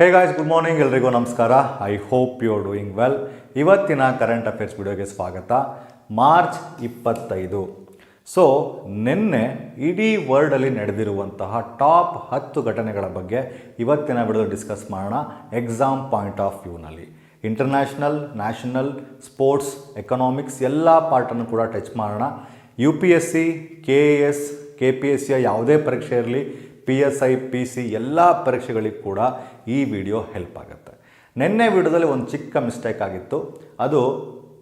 Hey guys good morning ಎಲ್ರಿಗೂ ನಮಸ್ಕಾರ. I hope you are doing well ಇವತ್ತಿನ current affairs ವಿಡಿಯೋಗೆ ಸ್ವಾಗತ. ಮಾರ್ಚ್ ಇಪ್ಪತ್ತೈದು. ಸೊ ನಿನ್ನೆ ಇಡೀ ವರ್ಲ್ಡಲ್ಲಿ ನಡೆದಿರುವಂತಹ ಟಾಪ್ ಹತ್ತು ಘಟನೆಗಳ ಬಗ್ಗೆ ಇವತ್ತಿನ ವಿಡಿಯೋ ಡಿಸ್ಕಸ್ ಮಾಡೋಣ. ಎಕ್ಸಾಮ್ ಪಾಯಿಂಟ್ ಆಫ್ ವ್ಯೂನಲ್ಲಿ ಇಂಟರ್ನ್ಯಾಷನಲ್ ನ್ಯಾಷನಲ್ ಸ್ಪೋರ್ಟ್ಸ್ ಎಕನಾಮಿಕ್ಸ್ ಎಲ್ಲ ಪಾರ್ಟನ್ನು ಕೂಡ ಟಚ್ ಮಾಡೋಣ. U P S C K A S K P S ಸಿಯ ಯಾವುದೇ ಪರೀಕ್ಷೆ ಇರಲಿ P S I P C ಎಲ್ಲ ಪರೀಕ್ಷೆಗಳಿಗೆ ಕೂಡ ಈ ವಿಡಿಯೋ ಹೆಲ್ಪ್ ಆಗುತ್ತೆ. ನಿನ್ನೆ ವಿಡಿಯೋದಲ್ಲಿ ಒಂದು ಚಿಕ್ಕ ಮಿಸ್ಟೇಕ್ ಆಗಿತ್ತು. ಅದು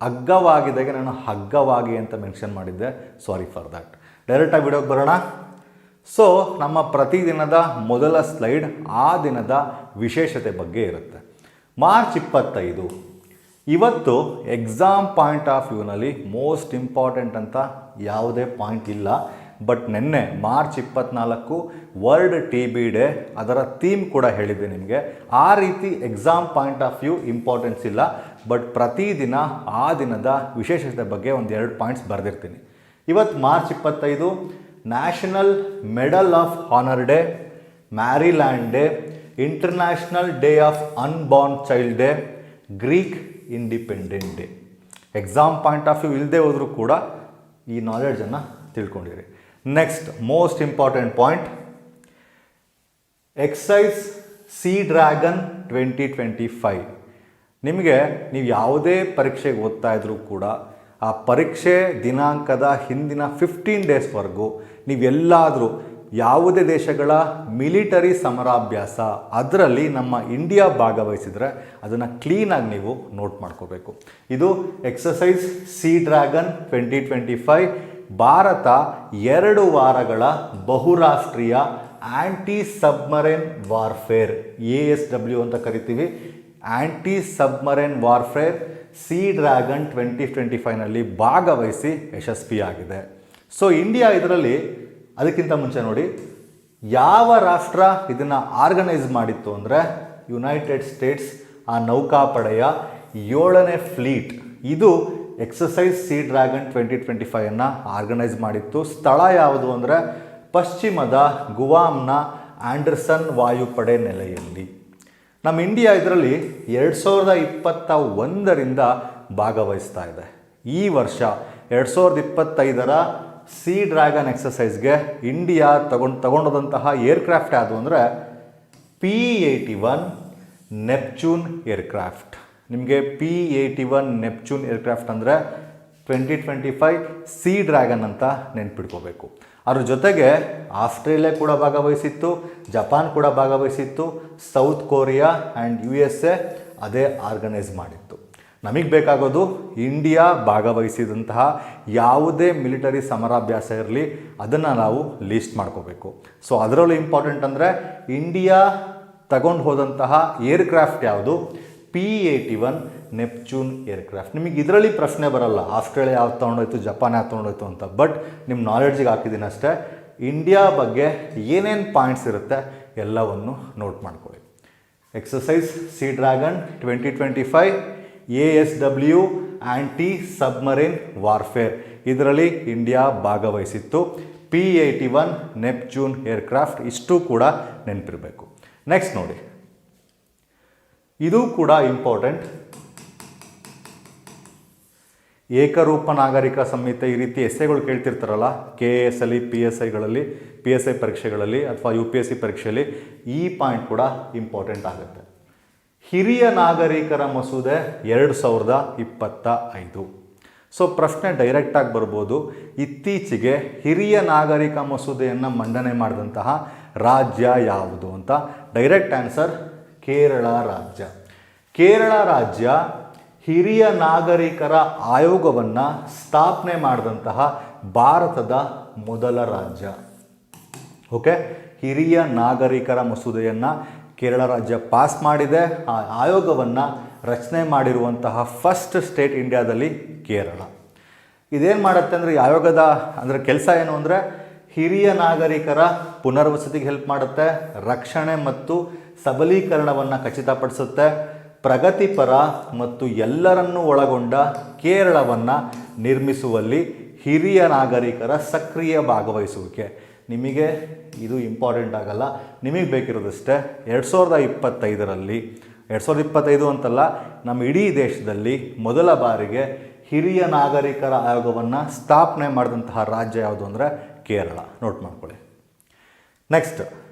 ಹಗ್ಗವಾಗಿದ್ದಾಗೆ ನಾನು ಹಗ್ಗವಾಗಿ ಅಂತ ಮೆನ್ಷನ್ ಮಾಡಿದ್ದೆ. ಸಾರಿ ಫಾರ್ ದ್ಯಾಟ್ ಡೈರೆಕ್ಟಾಗಿ ವಿಡಿಯೋಗೆ ಬರೋಣ. ಸೊ ನಮ್ಮ ಪ್ರತಿದಿನದ ಮೊದಲ ಸ್ಲೈಡ್ ಆ ದಿನದ ವಿಶೇಷತೆ ಬಗ್ಗೆ ಇರುತ್ತೆ. ಮಾರ್ಚ್ ಇಪ್ಪತ್ತೈದು. ಇವತ್ತು ಎಕ್ಸಾಮ್ ಪಾಯಿಂಟ್ ಆಫ್ ವ್ಯೂನಲ್ಲಿ ಮೋಸ್ಟ್ ಇಂಪಾರ್ಟೆಂಟ್ ಅಂತ ಯಾವುದೇ ಪಾಯಿಂಟ್ ಇಲ್ಲ. ಬಟ್ ನಿನ್ನೆ ಮಾರ್ಚ್ ಇಪ್ಪತ್ನಾಲ್ಕು ವರ್ಲ್ಡ್ ಟಿ ಬಿ ಡೇ ಅದರ ಥೀಮ್ ಕೂಡ ಹೇಳಿದ್ದೆ ನಿಮಗೆ. ಆ ರೀತಿ exam point of view importance ಇಲ್ಲ ಬಟ್ ಪ್ರತಿದಿನ ಆ ದಿನದ ವಿಶೇಷತೆ ಬಗ್ಗೆ ಒಂದು ಎರಡು ಪಾಯಿಂಟ್ಸ್ ಬರೆದಿರ್ತೀನಿ. ಇವತ್ತು ಮಾರ್ಚ್ ಇಪ್ಪತ್ತೈದು national medal of honour day Maryland day international day of unborn child day Greek independent day exam point of view ಇಲ್ಲದೆ ಹೋದರೂ ಕೂಡ ಈ ನಾಲೆಡ್ಜನ್ನು ತಿಳ್ಕೊಂಡಿರಿ. Next most important point exercise sea dragon twenty twenty five ನಿಮಗೆ ನೀವು ಯಾವುದೇ ಪರೀಕ್ಷೆಗೆ ಓದ್ತಾ ಇದ್ರೂ ಕೂಡ ಆ ಪರೀಕ್ಷೆ ದಿನಾಂಕದ ಹಿಂದಿನ ಫಿಫ್ಟೀನ್ ಡೇಸ್ವರೆಗೂ ನೀವೆಲ್ಲಾದರೂ ಯಾವುದೇ ದೇಶಗಳ ಮಿಲಿಟರಿ ಸಮರಾಭ್ಯಾಸ ಅದರಲ್ಲಿ ನಮ್ಮ ಇಂಡಿಯಾ ಭಾಗವಹಿಸಿದರೆ ಅದನ್ನು ಕ್ಲೀನಾಗಿ ನೀವು ನೋಟ್ ಮಾಡ್ಕೋಬೇಕು. ಇದು exercise sea dragon twenty twenty five Bharat ಎರಡು ವಾರಗಳ ಬಹುರಾಷ್ಟ್ರೀಯ anti submarine warfare A S W ಅಂತ ಕರಿತೀವಿ. Anti submarine warfare sea dragon twenty twenty ಫೈವ್ನಲ್ಲಿ ಭಾಗವಹಿಸಿ ಯಶಸ್ವಿಯಾಗಿದೆ. ಸೊ ಇಂಡಿಯಾ ಇದರಲ್ಲಿ, ಅದಕ್ಕಿಂತ ಮುಂಚೆ ನೋಡಿ, ಯಾವ ರಾಷ್ಟ್ರ ಇದನ್ನು ಆರ್ಗನೈಸ್ ಮಾಡಿತ್ತು ಅಂದರೆ ಯುನೈಟೆಡ್ ಸ್ಟೇಟ್ಸ್ ಆ ನೌಕಾಪಡೆಯ ಏಳನೇ ಫ್ಲೀಟ್ ಇದು exercise sea dragon twenty twenty ಫೈವನ್ನು organise ಮಾಡಿತ್ತು. ಸ್ಥಳ ಯಾವುದು ಅಂದರೆ ಪಶ್ಚಿಮದ ಗುವಾಮ್ನ ಆಂಡರ್ಸನ್ ವಾಯುಪಡೆ ನೆಲೆಯಲ್ಲಿ. ನಮ್ಮ ಇಂಡಿಯಾ ಇದರಲ್ಲಿ ಎರಡು ಸಾವಿರದ ಇಪ್ಪತ್ತ ಒಂದರಿಂದ ಭಾಗವಹಿಸ್ತಾ ಇದೆ. ಈ ವರ್ಷ ಎರಡು ಸಾವಿರದ ಇಪ್ಪತ್ತೈದರ ಸಿ ಡ್ರ್ಯಾಗನ್ ಎಕ್ಸಸೈಸ್ಗೆ ಇಂಡಿಯಾ ತಗೊಂಡು, ತಗೊಂಡದಂತಹ ಏರ್ಕ್ರಾಫ್ಟ್ ಯಾವುದು ಅಂದರೆ P eighty one Neptune aircraft ನಿಮಗೆ P eighty one Neptune aircraft ಅಂದರೆ twenty twenty five sea dragon ಅಂತ ನೆನ್ಪಿಟ್ಕೋಬೇಕು. ಅದ್ರ ಜೊತೆಗೆ ಆಸ್ಟ್ರೇಲಿಯಾ ಕೂಡ ಭಾಗವಹಿಸಿತ್ತು ಜಪಾನ್ ಕೂಡ ಭಾಗವಹಿಸಿತ್ತು South Korea and U S A ಅದೇ ಆರ್ಗನೈಸ್ ಮಾಡಿತ್ತು. ನಮಗೆ ಬೇಕಾಗೋದು ಇಂಡಿಯಾ ಭಾಗವಹಿಸಿದಂತಹ ಯಾವುದೇ ಮಿಲಿಟರಿ ಸಮರಾಭ್ಯಾಸ ಇರಲಿ, ಅದನ್ನು ನಾವು ಲೀಸ್ಟ್ ಮಾಡ್ಕೋಬೇಕು. ಸೊ ಅದರಲ್ಲೂ ಇಂಪಾರ್ಟೆಂಟ್ ಅಂದರೆ ಇಂಡಿಯಾ ತಗೊಂಡು ಹೋದಂತಹ ಏರ್ಕ್ರಾಫ್ಟ್ ಯಾವುದು? P eighty one Neptune aircraft ನಿಮಗೆ ಇದರಲ್ಲಿ ಪ್ರಶ್ನೆ ಬರಲ್ಲ. ಆಸ್ಟ್ರೇಲಿಯಾ ಯಾವ್ದು ತೊಗೊಂಡೋಯ್ತು, ಜಪಾನ್ ಯಾವ್ದು ತೊಗೊಂಡೋಯ್ತು ಅಂತ. ಬಟ್ ನಿಮ್ಮ ನಾಲೆಡ್ಜಿಗೆ ಹಾಕಿದ್ದೀನಿ ಅಷ್ಟೇ. ಇಂಡಿಯಾ ಬಗ್ಗೆ ಏನೇನು ಪಾಯಿಂಟ್ಸ್ ಇರುತ್ತೆ ಎಲ್ಲವನ್ನು ನೋಟ್ ಮಾಡ್ಕೊಳ್ಳಿ. Exercise sea dragon twenty twenty five A S W anti submarine warfare ಇದರಲ್ಲಿ India ಭಾಗವಹಿಸಿತ್ತು. P eighty one Neptune aircraft ಇಷ್ಟು ಕೂಡ ನೆನಪಿರಬೇಕು. ನೆಕ್ಸ್ಟ್ ನೋಡಿ. ಇದು ಕೂಡ ಇಂಪಾರ್ಟೆಂಟ್ ಏಕರೂಪ ನಾಗರಿಕ ಸಂಹಿತೆ ಈ ರೀತಿ ಎಸ್ಸೆಗಳು ಕೇಳ್ತಿರ್ತಾರಲ್ಲ ಕೆ ಎ ಎಸ್ ಅಲ್ಲಿ ಪಿ ಎಸ್ ಐಗಳಲ್ಲಿ ಪಿ ಎಸ್ ಐ ಪರೀಕ್ಷೆಗಳಲ್ಲಿ ಅಥವಾ ಯು ಪಿ ಎಸ್ ಸಿ ಪರೀಕ್ಷೆಯಲ್ಲಿ ಈ ಪಾಯಿಂಟ್ ಕೂಡ ಇಂಪಾರ್ಟೆಂಟ್ ಆಗುತ್ತೆ. ಹಿರಿಯ ನಾಗರಿಕರ ಮಸೂದೆ ಎರಡು ಸಾವಿರದ ಇಪ್ಪತ್ತ ಐದು ಸೊ ಪ್ರಶ್ನೆ ಡೈರೆಕ್ಟಾಗಿ ಬರ್ಬೋದು. ಇತ್ತೀಚೆಗೆ ಹಿರಿಯ ನಾಗರಿಕ ಮಸೂದೆಯನ್ನು ಮಂಡನೆ ಮಾಡಿದಂತಹ ರಾಜ್ಯ ಯಾವುದು ಅಂತ? ಡೈರೆಕ್ಟ್ ಆನ್ಸರ್ ಕೇರಳ ರಾಜ್ಯ. ಕೇರಳ ರಾಜ್ಯ ಹಿರಿಯ ನಾಗರಿಕರ ಆಯೋಗವನ್ನು ಸ್ಥಾಪನೆ ಮಾಡಿದಂತಹ ಭಾರತದ ಮೊದಲ ರಾಜ್ಯ. ಓಕೆ? ಹಿರಿಯ ನಾಗರಿಕರ ಮಸೂದೆಯನ್ನು ಕೇರಳ ರಾಜ್ಯ ಪಾಸ್ ಮಾಡಿದೆ. ಆ ಆಯೋಗವನ್ನು ರಚನೆ ಮಾಡಿರುವಂತಹ ಫಸ್ಟ್ ಸ್ಟೇಟ್ ಇಂಡಿಯಾದಲ್ಲಿ ಕೇರಳ. ಇದೇನು ಮಾಡುತ್ತೆ ಅಂದರೆ ಆಯೋಗದ ಅಂದರೆ ಕೆಲಸ ಏನು ಅಂದರೆ ಹಿರಿಯ ನಾಗರಿಕರ ಪುನರ್ವಸತಿಗೆ ಹೆಲ್ಪ್ ಮಾಡುತ್ತೆ, ರಕ್ಷಣೆ ಮತ್ತು ಸಬಲೀಕರಣವನ್ನು ಖಚಿತಪಡಿಸುತ್ತೆ. ಪ್ರಗತಿಪರ ಮತ್ತು ಎಲ್ಲರನ್ನೂ ಒಳಗೊಂಡ ಕೇರಳವನ್ನು ನಿರ್ಮಿಸುವಲ್ಲಿ ಹಿರಿಯ ನಾಗರಿಕರ ಸಕ್ರಿಯ ಭಾಗವಹಿಸುವಿಕೆ. ನಿಮಗೆ ಇದು ಇಂಪಾರ್ಟೆಂಟ್ ಆಗಲ್ಲ. ನಿಮಗೆ ಬೇಕಿರೋದಷ್ಟೇ ಎರಡು ಸಾವಿರದ ಇಪ್ಪತ್ತೈದರಲ್ಲಿ, ಎರಡು ಸಾವಿರದ ಇಪ್ಪತ್ತೈದು ಅಂತಲ್ಲ, ನಮ್ಮ ಇಡೀ ದೇಶದಲ್ಲಿ ಮೊದಲ ಬಾರಿಗೆ ಹಿರಿಯ ನಾಗರಿಕರ ಆಯೋಗವನ್ನು ಸ್ಥಾಪನೆ ಮಾಡಿದಂತಹ ರಾಜ್ಯ ಯಾವುದು ಅಂದರೆ ಕೇರಳ. ನೋಟ್ ಮಾಡ್ಕೊಳ್ಳಿ. ನೆಕ್ಸ್ಟ್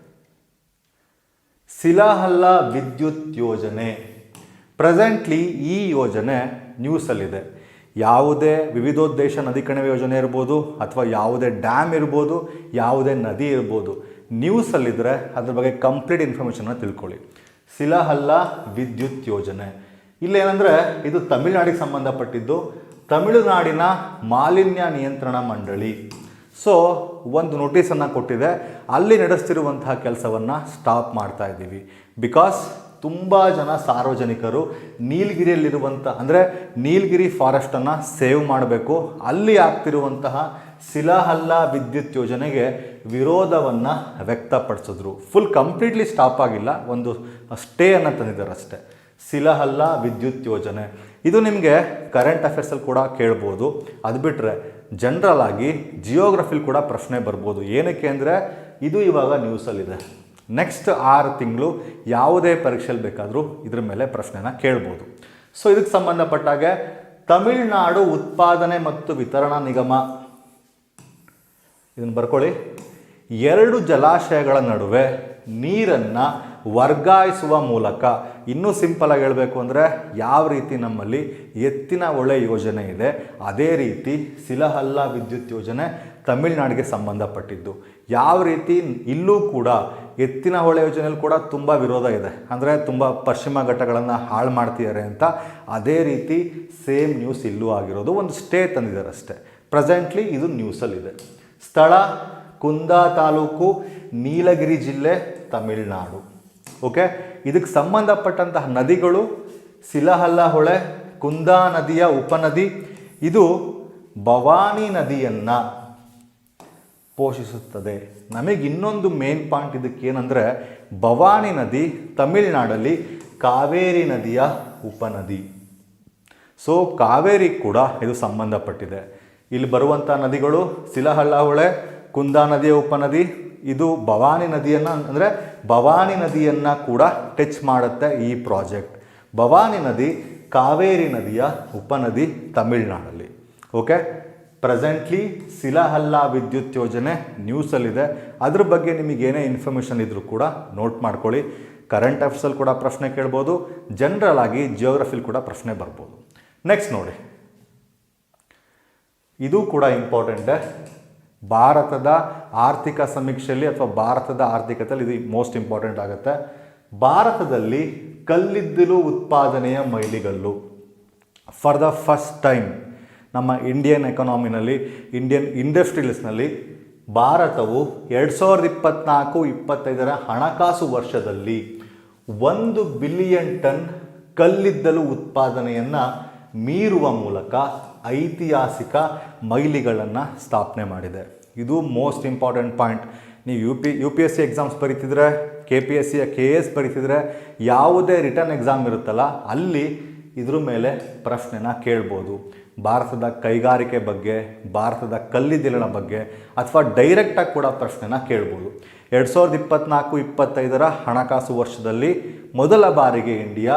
ಸಿಲಾಹಲ್ಲ ವಿದ್ಯುತ್ ಯೋಜನೆ. ಪ್ರೆಸೆಂಟ್ಲಿ ಈ ಯೋಜನೆ ನ್ಯೂಸಲ್ಲಿದೆ ಯಾವುದೇ ವಿವಿಧೋದ್ದೇಶ ನದಿ ಕಣಿವೆ ಯೋಜನೆ ಇರ್ಬೋದು ಅಥವಾ ಯಾವುದೇ ಡ್ಯಾಮ್ ಇರ್ಬೋದು, ಯಾವುದೇ ನದಿ ಇರ್ಬೋದು ನ್ಯೂಸಲ್ಲಿದ್ದರೆ ಅದ್ರ ಬಗ್ಗೆ ಕಂಪ್ಲೀಟ್ ಇನ್ಫಾರ್ಮೇಷನ್ನ ತಿಳ್ಕೊಳ್ಳಿ. ಸಿಲಾಹಲ್ಲ ವಿದ್ಯುತ್ ಯೋಜನೆ. ಇಲ್ಲೇನೆಂದರೆ ಇದು ತಮಿಳುನಾಡಿಗೆ ಸಂಬಂಧಪಟ್ಟಿದ್ದು, ತಮಿಳುನಾಡಿನ ಮಾಲಿನ್ಯ ನಿಯಂತ್ರಣ ಮಂಡಳಿ. ಸೊ ಒಂದು ನೋಟಿಸನ್ನು ಕೊಟ್ಟಿದೆ. ಅಲ್ಲಿ ನಡೆಸ್ತಿರುವಂತಹ ಕೆಲಸವನ್ನು ಸ್ಟಾಪ್ ಮಾಡ್ತಾ ಇದ್ದೀವಿ. ಬಿಕಾಸ್ ತುಂಬ ಜನ ಸಾರ್ವಜನಿಕರು ನೀಲಗಿರಿಯಲ್ಲಿರುವಂಥ, ಅಂದರೆ ನೀಲಗಿರಿ ಫಾರೆಸ್ಟನ್ನು ಸೇವ್ ಮಾಡಬೇಕು. ಅಲ್ಲಿ ಆಗ್ತಿರುವಂತಹ ಶಿಲಾಹಲ್ಲ ವಿದ್ಯುತ್ ಯೋಜನೆಗೆ ವಿರೋಧವನ್ನು ವ್ಯಕ್ತಪಡಿಸಿದ್ರು. ಫುಲ್ ಕಂಪ್ಲೀಟ್ಲಿ ಸ್ಟಾಪ್ ಆಗಿಲ್ಲ. ಒಂದು ಸ್ಟೇಯನ್ನು ತಂದಿದ್ದಾರೆ ಅಷ್ಟೇ. ಸಿಲಹಲ್ಲ ವಿದ್ಯುತ್ ಯೋಜನೆ. ಇದು ನಿಮಗೆ ಕರೆಂಟ್ ಅಫೇರ್ಸಲ್ಲಿ ಕೂಡ ಕೇಳ್ಬೋದು. ಅದು ಬಿಟ್ಟರೆ ಜನರಲ್ ಆಗಿ ಜಿಯೋಗ್ರಫಿಲಿ ಕೂಡ ಪ್ರಶ್ನೆ ಬರ್ಬೋದು. ಏನಕ್ಕೆ ಅಂದರೆ ಇದು ಇವಾಗ ನ್ಯೂಸಲ್ಲಿದೆ ನೆಕ್ಸ್ಟ್ ಆರು ತಿಂಗಳು ಯಾವುದೇ ಪರೀಕ್ಷೆಯಲ್ಲಿ ಬೇಕಾದರೂ ಇದ್ರ ಮೇಲೆ ಪ್ರಶ್ನೆನ ಕೇಳ್ಬೋದು. ಸೊ ಇದಕ್ಕೆ ಸಂಬಂಧಪಟ್ಟಾಗೆ ತಮಿಳುನಾಡು ಉತ್ಪಾದನೆ ಮತ್ತು ವಿತರಣಾ ನಿಗಮ. ಇದನ್ನು ಬರ್ಕೊಳ್ಳಿ. ಎರಡು ಜಲಾಶಯಗಳ ನಡುವೆ ನೀರನ್ನು ವರ್ಗಾಯಿಸುವ ಮೂಲಕ. ಇನ್ನೂ ಸಿಂಪಲ್ ಆಗಿ ಹೇಳಬೇಕು ಅಂದರೆ ಯಾವ ರೀತಿ ನಮ್ಮಲ್ಲಿ ಎತ್ತಿನ ಒಳೆ ಯೋಜನೆ ಇದೆ, ಅದೇ ರೀತಿ ಸಿಲಹಲ್ಲ ವಿದ್ಯುತ್ ಯೋಜನೆ ತಮಿಳುನಾಡಿಗೆ ಸಂಬಂಧಪಟ್ಟಿದ್ದು. ಯಾವ ರೀತಿ ಇಲ್ಲೂ ಕೂಡ ಎತ್ತಿನ ಹೊಳೆ ಯೋಜನೆಯಲ್ಲಿ ಕೂಡ ತುಂಬ ವಿರೋಧ ಇದೆ. ಅಂದರೆ ತುಂಬ ಪಶ್ಚಿಮ ಘಟ್ಟಗಳನ್ನು ಹಾಳು ಮಾಡ್ತಿದ್ದಾರೆ ಅಂತ. ಅದೇ ರೀತಿ ಸೇಮ್ ನ್ಯೂಸ್ ಇಲ್ಲೂ ಆಗಿರೋದು, ಒಂದು ಸ್ಟೇ ತಂದಿದ್ದಾರೆ ಅಷ್ಟೇ. ಪ್ರೆಸೆಂಟ್ಲಿ ಇದು ನ್ಯೂಸಲ್ಲಿದೆ ಸ್ಥಳ, ಕುಂದಾ ತಾಲೂಕು, ನೀಲಗಿರಿ ಜಿಲ್ಲೆ, ತಮಿಳುನಾಡು. ಓಕೆ ಇದಕ್ಕೆ ಸಂಬಂಧಪಟ್ಟಂತಹ ನದಿಗಳು ಸಿಲಹಲ್ಲ ಹೊಳೆ, ಕುಂದಾ ನದಿಯ ಉಪನದಿ, ಇದು ಭವಾನಿ ನದಿಯನ್ನು ಪೋಷಿಸುತ್ತದೆ. ನಮಗೆ ಇನ್ನೊಂದು ಮೇನ್ ಪಾಯಿಂಟ್ ಇದಕ್ಕೆ ಏನಂದರೆ, ಭವಾನಿ ನದಿ ತಮಿಳುನಾಡಲ್ಲಿ ಕಾವೇರಿ ನದಿಯ ಉಪನದಿ. ಸೊ ಕಾವೇರಿ ಕೂಡ ಇದು ಸಂಬಂಧಪಟ್ಟಿದೆ. ಇಲ್ಲಿ ಬರುವಂಥ ನದಿಗಳು ಸಿಲಹಳ್ಳ ಹೊಳೆ, ಕುಂದಾ ನದಿಯ ಉಪನದಿ ಇದು ಭವಾನಿ ನದಿಯನ್ನು ಅಂದರೆ ಭವಾನಿ ನದಿಯನ್ನು ಕೂಡ ಟಚ್ ಮಾಡುತ್ತೆ ಈ ಪ್ರಾಜೆಕ್ಟ್. ಭವಾನಿ ನದಿ ಕಾವೇರಿ ನದಿಯ ಉಪನದಿ ತಮಿಳ್ನಾಡಲ್ಲಿ. ಓಕೆ? ಪ್ರೆಸೆಂಟ್ಲಿ ಸಿಲಹಲ್ಲ ವಿದ್ಯುತ್ ಯೋಜನೆ ನ್ಯೂಸಲ್ಲಿದೆ. ಅದ್ರ ಬಗ್ಗೆ ನಿಮಗೆ ಏನೇ ಇನ್ಫಾರ್ಮೇಷನ್ ಇದ್ದರೂ ಕೂಡ ನೋಟ್ ಮಾಡ್ಕೊಳ್ಳಿ. ಕರೆಂಟ್ ಅಫೇರ್ಸಲ್ಲಿ ಕೂಡ ಪ್ರಶ್ನೆ ಕೇಳ್ಬೋದು. ಜನರಲ್ ಆಗಿ ಜಿಯೋಗ್ರಫಿಲಿ ಕೂಡ ಪ್ರಶ್ನೆ ಬರ್ಬೋದು. ನೆಕ್ಸ್ಟ್ ನೋಡಿ. ಇದು ಕೂಡ ಇಂಪಾರ್ಟೆಂಟೇ ಭಾರತದ ಆರ್ಥಿಕ ಸಮೀಕ್ಷೆಯಲ್ಲಿ ಅಥವಾ ಭಾರತದ ಆರ್ಥಿಕತೆಯಲ್ಲಿ ಇದು ಮೋಸ್ಟ್ ಇಂಪಾರ್ಟೆಂಟ್ ಆಗುತ್ತೆ. ಭಾರತದಲ್ಲಿ ಕಲ್ಲಿದ್ದಲು ಉತ್ಪಾದನೆಯ ಮೈಲಿಗಲ್ಲು. ಫಾರ್ ದ ಫಸ್ಟ್ ಟೈಮ್ ನಮ್ಮ ಇಂಡಿಯನ್ ಎಕನಾಮಿನಲ್ಲಿ ಇಂಡಿಯನ್ ಇಂಡಸ್ಟ್ರಿಯಲ್ಸ್ನಲ್ಲಿ ಭಾರತವು ಎರಡು ಸಾವಿರದ ಇಪ್ಪತ್ನಾಲ್ಕು, ಇಪ್ಪತ್ತೈದರ ಹಣಕಾಸು ವರ್ಷದಲ್ಲಿ ಒಂದು ಬಿಲಿಯನ್ ಟನ್ ಕಲ್ಲಿದ್ದಲು ಉತ್ಪಾದನೆಯನ್ನು ಮೀರುವ ಮೂಲಕ ಐತಿಹಾಸಿಕ ಮೈಲಿಗಳನ್ನು ಸ್ಥಾಪನೆ ಮಾಡಿದೆ. ಇದು ಮೋಸ್ಟ್ ಇಂಪಾರ್ಟೆಂಟ್ ಪಾಯಿಂಟ್ ನೀವು U P U P S C exams ಬರೀತಿದ್ರೆ K P S ಸಿಯ ಕೆ ಎಸ್ ಬರೀತಿದ್ರೆ, ಯಾವುದೇ ರಿಟರ್ನ್ ಎಕ್ಸಾಮ್ ಇರುತ್ತಲ್ಲ, ಅಲ್ಲಿ ಇದ್ರ ಮೇಲೆ ಪ್ರಶ್ನೆನ ಕೇಳ್ಬೋದು. ಭಾರತದ ಕೈಗಾರಿಕೆ ಬಗ್ಗೆ, ಭಾರತದ ಕಲ್ಲಿದ್ದಲಿನ ಬಗ್ಗೆ, ಅಥವಾ ಡೈರೆಕ್ಟಾಗಿ ಕೂಡ ಪ್ರಶ್ನೆನ ಕೇಳ್ಬೋದು. ಎರಡು ಸಾವಿರದ ಇಪ್ಪತ್ನಾಲ್ಕು, ಇಪ್ಪತ್ತೈದರ ಹಣಕಾಸು ವರ್ಷದಲ್ಲಿ ಮೊದಲ ಬಾರಿಗೆ ಇಂಡಿಯಾ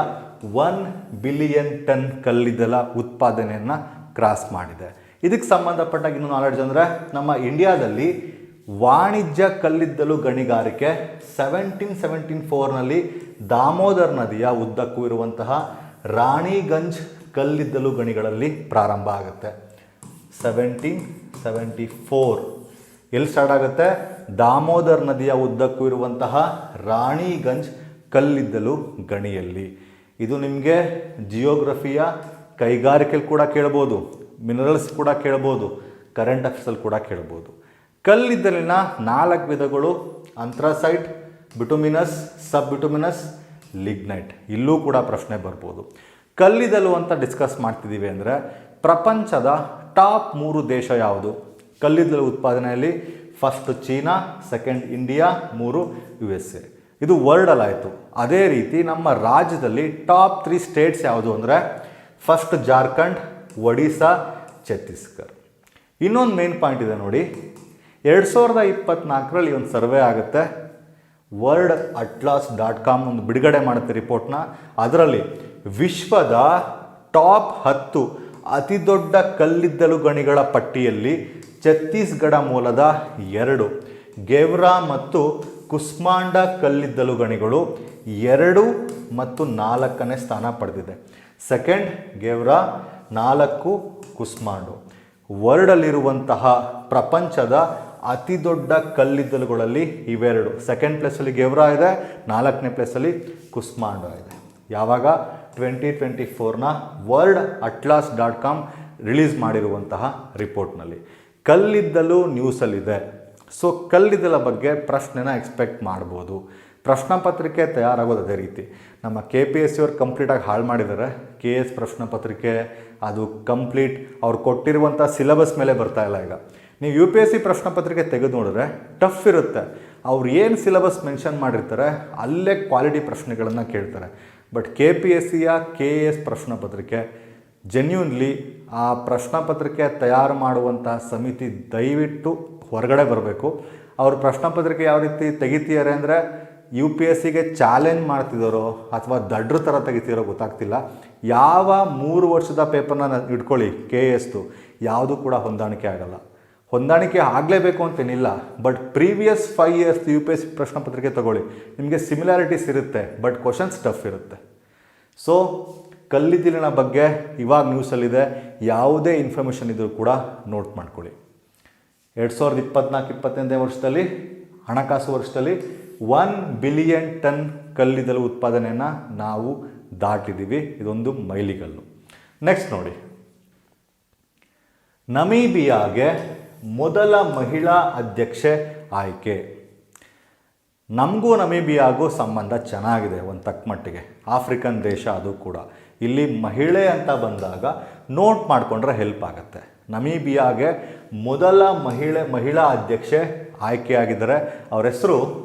ಒನ್ ಬಿಲಿಯನ್ ಟನ್ ಕಲ್ಲಿದ್ದಲ ಉತ್ಪಾದನೆಯನ್ನು ಕ್ರಾಸ್ ಮಾಡಿದೆ. ಇದಕ್ಕೆ ಸಂಬಂಧಪಟ್ಟಾಗ ಇನ್ನೂ ನಾಲೆಡ್ಜ್ ಅಂದರೆ ನಮ್ಮ ಇಂಡಿಯಾದಲ್ಲಿ ವಾಣಿಜ್ಯ ಕಲ್ಲಿದ್ದಲು ಗಣಿಗಾರಿಕೆ ಸೆವೆಂಟೀನ್ ಸೆವೆಂಟೀನ್ ಫೋರ್ನಲ್ಲಿ ದಾಮೋದರ್ ನದಿಯ ಉದ್ದಕ್ಕೂ ಇರುವಂತಹ ರಾಣಿಗಂಜ್ ಕಲ್ಲಿದ್ದಲು ಗಣಿಗಳಲ್ಲಿ ಪ್ರಾರಂಭ ಆಗುತ್ತೆ. ಸೆವೆಂಟೀನ್ ಸೆವೆಂಟಿ ಫೋರ್ ಎಲ್ಲಿ ಸ್ಟಾರ್ಟ್ ಆಗುತ್ತೆ? ದಾಮೋದರ್ ನದಿಯ ಉದ್ದಕ್ಕೂ ಇರುವಂತಹ ರಾಣಿಗಂಜ್ ಕಲ್ಲಿದ್ದಲು ಗಣಿಯಲ್ಲಿ. ಇದು ನಿಮಗೆ ಜಿಯೋಗ್ರಫಿಯ ಕೈಗಾರಿಕೆಯಲ್ಲಿ ಕೂಡ ಕೇಳ್ಬೋದು ಮಿನರಲ್ಸ್ ಕೂಡ ಕೇಳ್ಬೋದು ಕರೆಂಟ್ ಅಫೇರ್ಸಲ್ಲಿ ಕೂಡ ಕೇಳ್ಬೋದು. ಕಲ್ಲಿದ್ದಲಿನ ನಾಲ್ಕು ವಿಧಗಳು anthracite bituminous sub bituminous lignite ಇಲ್ಲೂ ಕೂಡ ಪ್ರಶ್ನೆ ಬರ್ಬೋದು. ಕಲ್ಲಿದ್ದಲು ಅಂತ ಡಿಸ್ಕಸ್ ಮಾಡ್ತಿದ್ದೀವಿ ಅಂದರೆ ಪ್ರಪಂಚದ ಟಾಪ್ ಮೂರು ದೇಶ ಯಾವುದು? ಕಲ್ಲಿದ್ದಲು ಉತ್ಪಾದನೆಯಲ್ಲಿ ಫಸ್ಟ್ ಚೀನಾ ಸೆಕೆಂಡ್ ಇಂಡಿಯಾ, ಮೂರು ಯು ಎಸ್ ಎ ಇದು ವರ್ಲ್ಡಲ್ಲಾಯಿತು ಅದೇ ರೀತಿ ನಮ್ಮ ರಾಜ್ಯದಲ್ಲಿ ಟಾಪ್ ತ್ರೀ ಸ್ಟೇಟ್ಸ್ ಯಾವುದು ಅಂದರೆ ಫಸ್ಟ್ ಜಾರ್ಖಂಡ್ ಒಡಿಸಾ ಛತ್ತೀಸ್ಗಢ ಇನ್ನೊಂದು ಮೇನ್ ಪಾಯಿಂಟ್ ಇದೆ ನೋಡಿ. ಎರಡು ಸಾವಿರದ ಇಪ್ಪತ್ನಾಲ್ಕರಲ್ಲಿ ಒಂದು ಸರ್ವೆ ಆಗುತ್ತೆ. ವರ್ಲ್ಡ್ ಅಟ್ಲಾಸ್ ಡಾಟ್ ಕಾಮ್ ಒಂದು ಬಿಡುಗಡೆ ಮಾಡುತ್ತೆ ರಿಪೋರ್ಟ್ನ ಅದರಲ್ಲಿ ವಿಶ್ವದ ಟಾಪ್ ಹತ್ತು ಅತಿದೊಡ್ಡ ಕಲ್ಲಿದ್ದಲು ಗಣಿಗಳ ಪಟ್ಟಿಯಲ್ಲಿ ಛತ್ತೀಸ್ಗಢ ಮೂಲದ ಎರಡು ಗೆವ್ರಾ ಮತ್ತು ಕುಸ್ಮಾಂಡ ಕಲ್ಲಿದ್ದಲು ಗಣಿಗಳು ಎರಡು ಮತ್ತು ನಾಲ್ಕನೇ ಸ್ಥಾನ ಪಡೆದಿದೆ. ಸೆಕೆಂಡ್ ಗೆವ್ರ ನಾಲ್ಕು ಕುಸ್ಮಾಂಡು ವರ್ಲ್ಡಲ್ಲಿರುವಂತಹ ಪ್ರಪಂಚದ ಅತಿ ದೊಡ್ಡ ಕಲ್ಲಿದ್ದಲುಗಳಲ್ಲಿ ಇವೆರಡು. ಸೆಕೆಂಡ್ ಪ್ಲೇಸಲ್ಲಿ ಗೆವ್ರ ಇದೆ, ನಾಲ್ಕನೇ ಪ್ಲೇಸಲ್ಲಿ ಕುಸ್ಮಾಂಡು ಇದೆ. ಯಾವಾಗ? Twenty twenty ಫೋರ್ನ world atlas dot com release ಮಾಡಿರುವಂತಹ ರಿಪೋರ್ಟ್ನಲ್ಲಿ ಕಲ್ಲಿದ್ದಲು ನ್ಯೂಸಲ್ಲಿದೆ ಸೊ ಕಲ್ಲಿದ್ದಲ ಬಗ್ಗೆ ಪ್ರಶ್ನೆನ ಎಕ್ಸ್ಪೆಕ್ಟ್ ಮಾಡ್ಬೋದು. ಪ್ರಶ್ನೆ ಪತ್ರಿಕೆ ತಯಾರಾಗೋದು ಅದೇ ರೀತಿ. ನಮ್ಮ ಕೆ ಪಿ ಎಸ್ ಸಿ ಅವ್ರು ಕಂಪ್ಲೀಟಾಗಿ ಹಾಳು ಮಾಡಿದ್ದಾರೆ ಕೆ ಎಸ್ ಪ್ರಶ್ನೆ ಪತ್ರಿಕೆ ಅದು ಕಂಪ್ಲೀಟ್ ಅವ್ರು ಕೊಟ್ಟಿರುವಂಥ ಸಿಲೆಬಸ್ ಮೇಲೆ ಬರ್ತಾ ಇಲ್ಲ ಈಗ. ನೀವು ಯು ಪಿ ಎಸ್ ಸಿ ಪ್ರಶ್ನೆ ಪತ್ರಿಕೆ ತೆಗೆದು ನೋಡಿದ್ರೆ ಟಫ್ ಇರುತ್ತೆ. ಅವ್ರು ಏನು ಸಿಲೆಬಸ್ ಮೆನ್ಷನ್ ಮಾಡಿರ್ತಾರೆ, ಅಲ್ಲೇ ಕ್ವಾಲಿಟಿ ಪ್ರಶ್ನೆಗಳನ್ನು ಕೇಳ್ತಾರೆ. ಬಟ್ ಕೆ ಪಿ ಎಸ್ ಸಿಯ ಕೆ ಎಸ್ ಪ್ರಶ್ನೆ ಪತ್ರಿಕೆ ಜೆನ್ಯೂನ್ಲಿ ಆ ಪ್ರಶ್ನೆ ಪತ್ರಿಕೆ ತಯಾರು ಮಾಡುವಂಥ ಸಮಿತಿ ದಯವಿಟ್ಟು ಹೊರಗಡೆ ಬರಬೇಕು. ಅವ್ರ ಪ್ರಶ್ನೆ ಪತ್ರಿಕೆ ಯಾವ ರೀತಿ ತೆಗಿತೀಯಾರೆ ಅಂದರೆ ಯು ಪಿ ಎಸ್ ಸಿಗೆ ಚಾಲೆಂಜ್ ಮಾಡ್ತಿದ್ದಾರೋ ಅಥವಾ ದಡ್ರ ಥರ ತೆಗಿತಿರೋ ಗೊತ್ತಾಗ್ತಿಲ್ಲ. ಯಾವ ಮೂರು ವರ್ಷದ ಪೇಪರ್ನ ಇಟ್ಕೊಳ್ಳಿ, ಕೆ ಎಸ್ದು ಯಾವುದು ಕೂಡ ಹೊಂದಾಣಿಕೆ ಆಗಲ್ಲ. ಹೊಂದಾಣಿಕೆ ಆಗಲೇಬೇಕು ಅಂತೇನಿಲ್ಲ, but previous five years U P S C ಪ್ರಶ್ನೆ ಪತ್ರಿಕೆ ತಗೊಳ್ಳಿ. ನಿಮಗೆ ಸಿಮಿಲಾರಿಟೀಸ್ ಇರುತ್ತೆ, ಬಟ್ ಕ್ವಶನ್ಸ್ ಟಫ್ ಇರುತ್ತೆ. ಸೊ, ಕಲ್ಲಿದ್ದಿಲಿನ ಬಗ್ಗೆ ಇವಾಗ ನ್ಯೂಸಲ್ಲಿದೆ, ಯಾವುದೇ ಇನ್ಫಾರ್ಮೇಷನ್ ಇದ್ದರೂ ಕೂಡ ನೋಟ್ ಮಾಡ್ಕೊಳ್ಳಿ. ಎರಡು ಸಾವಿರದ ಇಪ್ಪತ್ನಾಲ್ಕು, ಇಪ್ಪತ್ತೈದನೇ ವರ್ಷದಲ್ಲಿ, ಹಣಕಾಸು ವರ್ಷದಲ್ಲಿ ಒನ್ ಬಿಲಿಯನ್ ಟನ್ ಕಲ್ಲಿದ್ದಲು ಉತ್ಪಾದನೆಯನ್ನು ನಾವು ದಾಟಿದ್ದೀವಿ. ಇದೊಂದು ಮೈಲಿಗಲ್ಲು. ನೆಕ್ಸ್ಟ್ ನೋಡಿ. ನಮೀಬಿಯಾಗೆ ಮೊದಲ ಮಹಿಳಾ ಅಧ್ಯಕ್ಷೆ ಆಯ್ಕೆ. ನಮಗೂ ನಮೀಬಿಯಾಗೂ ಸಂಬಂಧ ಚೆನ್ನಾಗಿದೆ ಒಂದು ತಕ್ಕಮಟ್ಟಿಗೆ ಆಫ್ರಿಕನ್ ದೇಶ ಅದು ಕೂಡ. ಇಲ್ಲಿ ಮಹಿಳೆ ಅಂತ ಬಂದಾಗ ನೋಟ್ ಮಾಡಿಕೊಂಡ್ರೆ ಹೆಲ್ಪ್ ಆಗುತ್ತೆ. ನಮೀಬಿಯಾಗೆ ಮೊದಲ ಮಹಿಳೆ, ಮಹಿಳಾ ಅಧ್ಯಕ್ಷೆ ಆಯ್ಕೆಯಾಗಿದ್ದರೆ ಅವರ ಹೆಸರು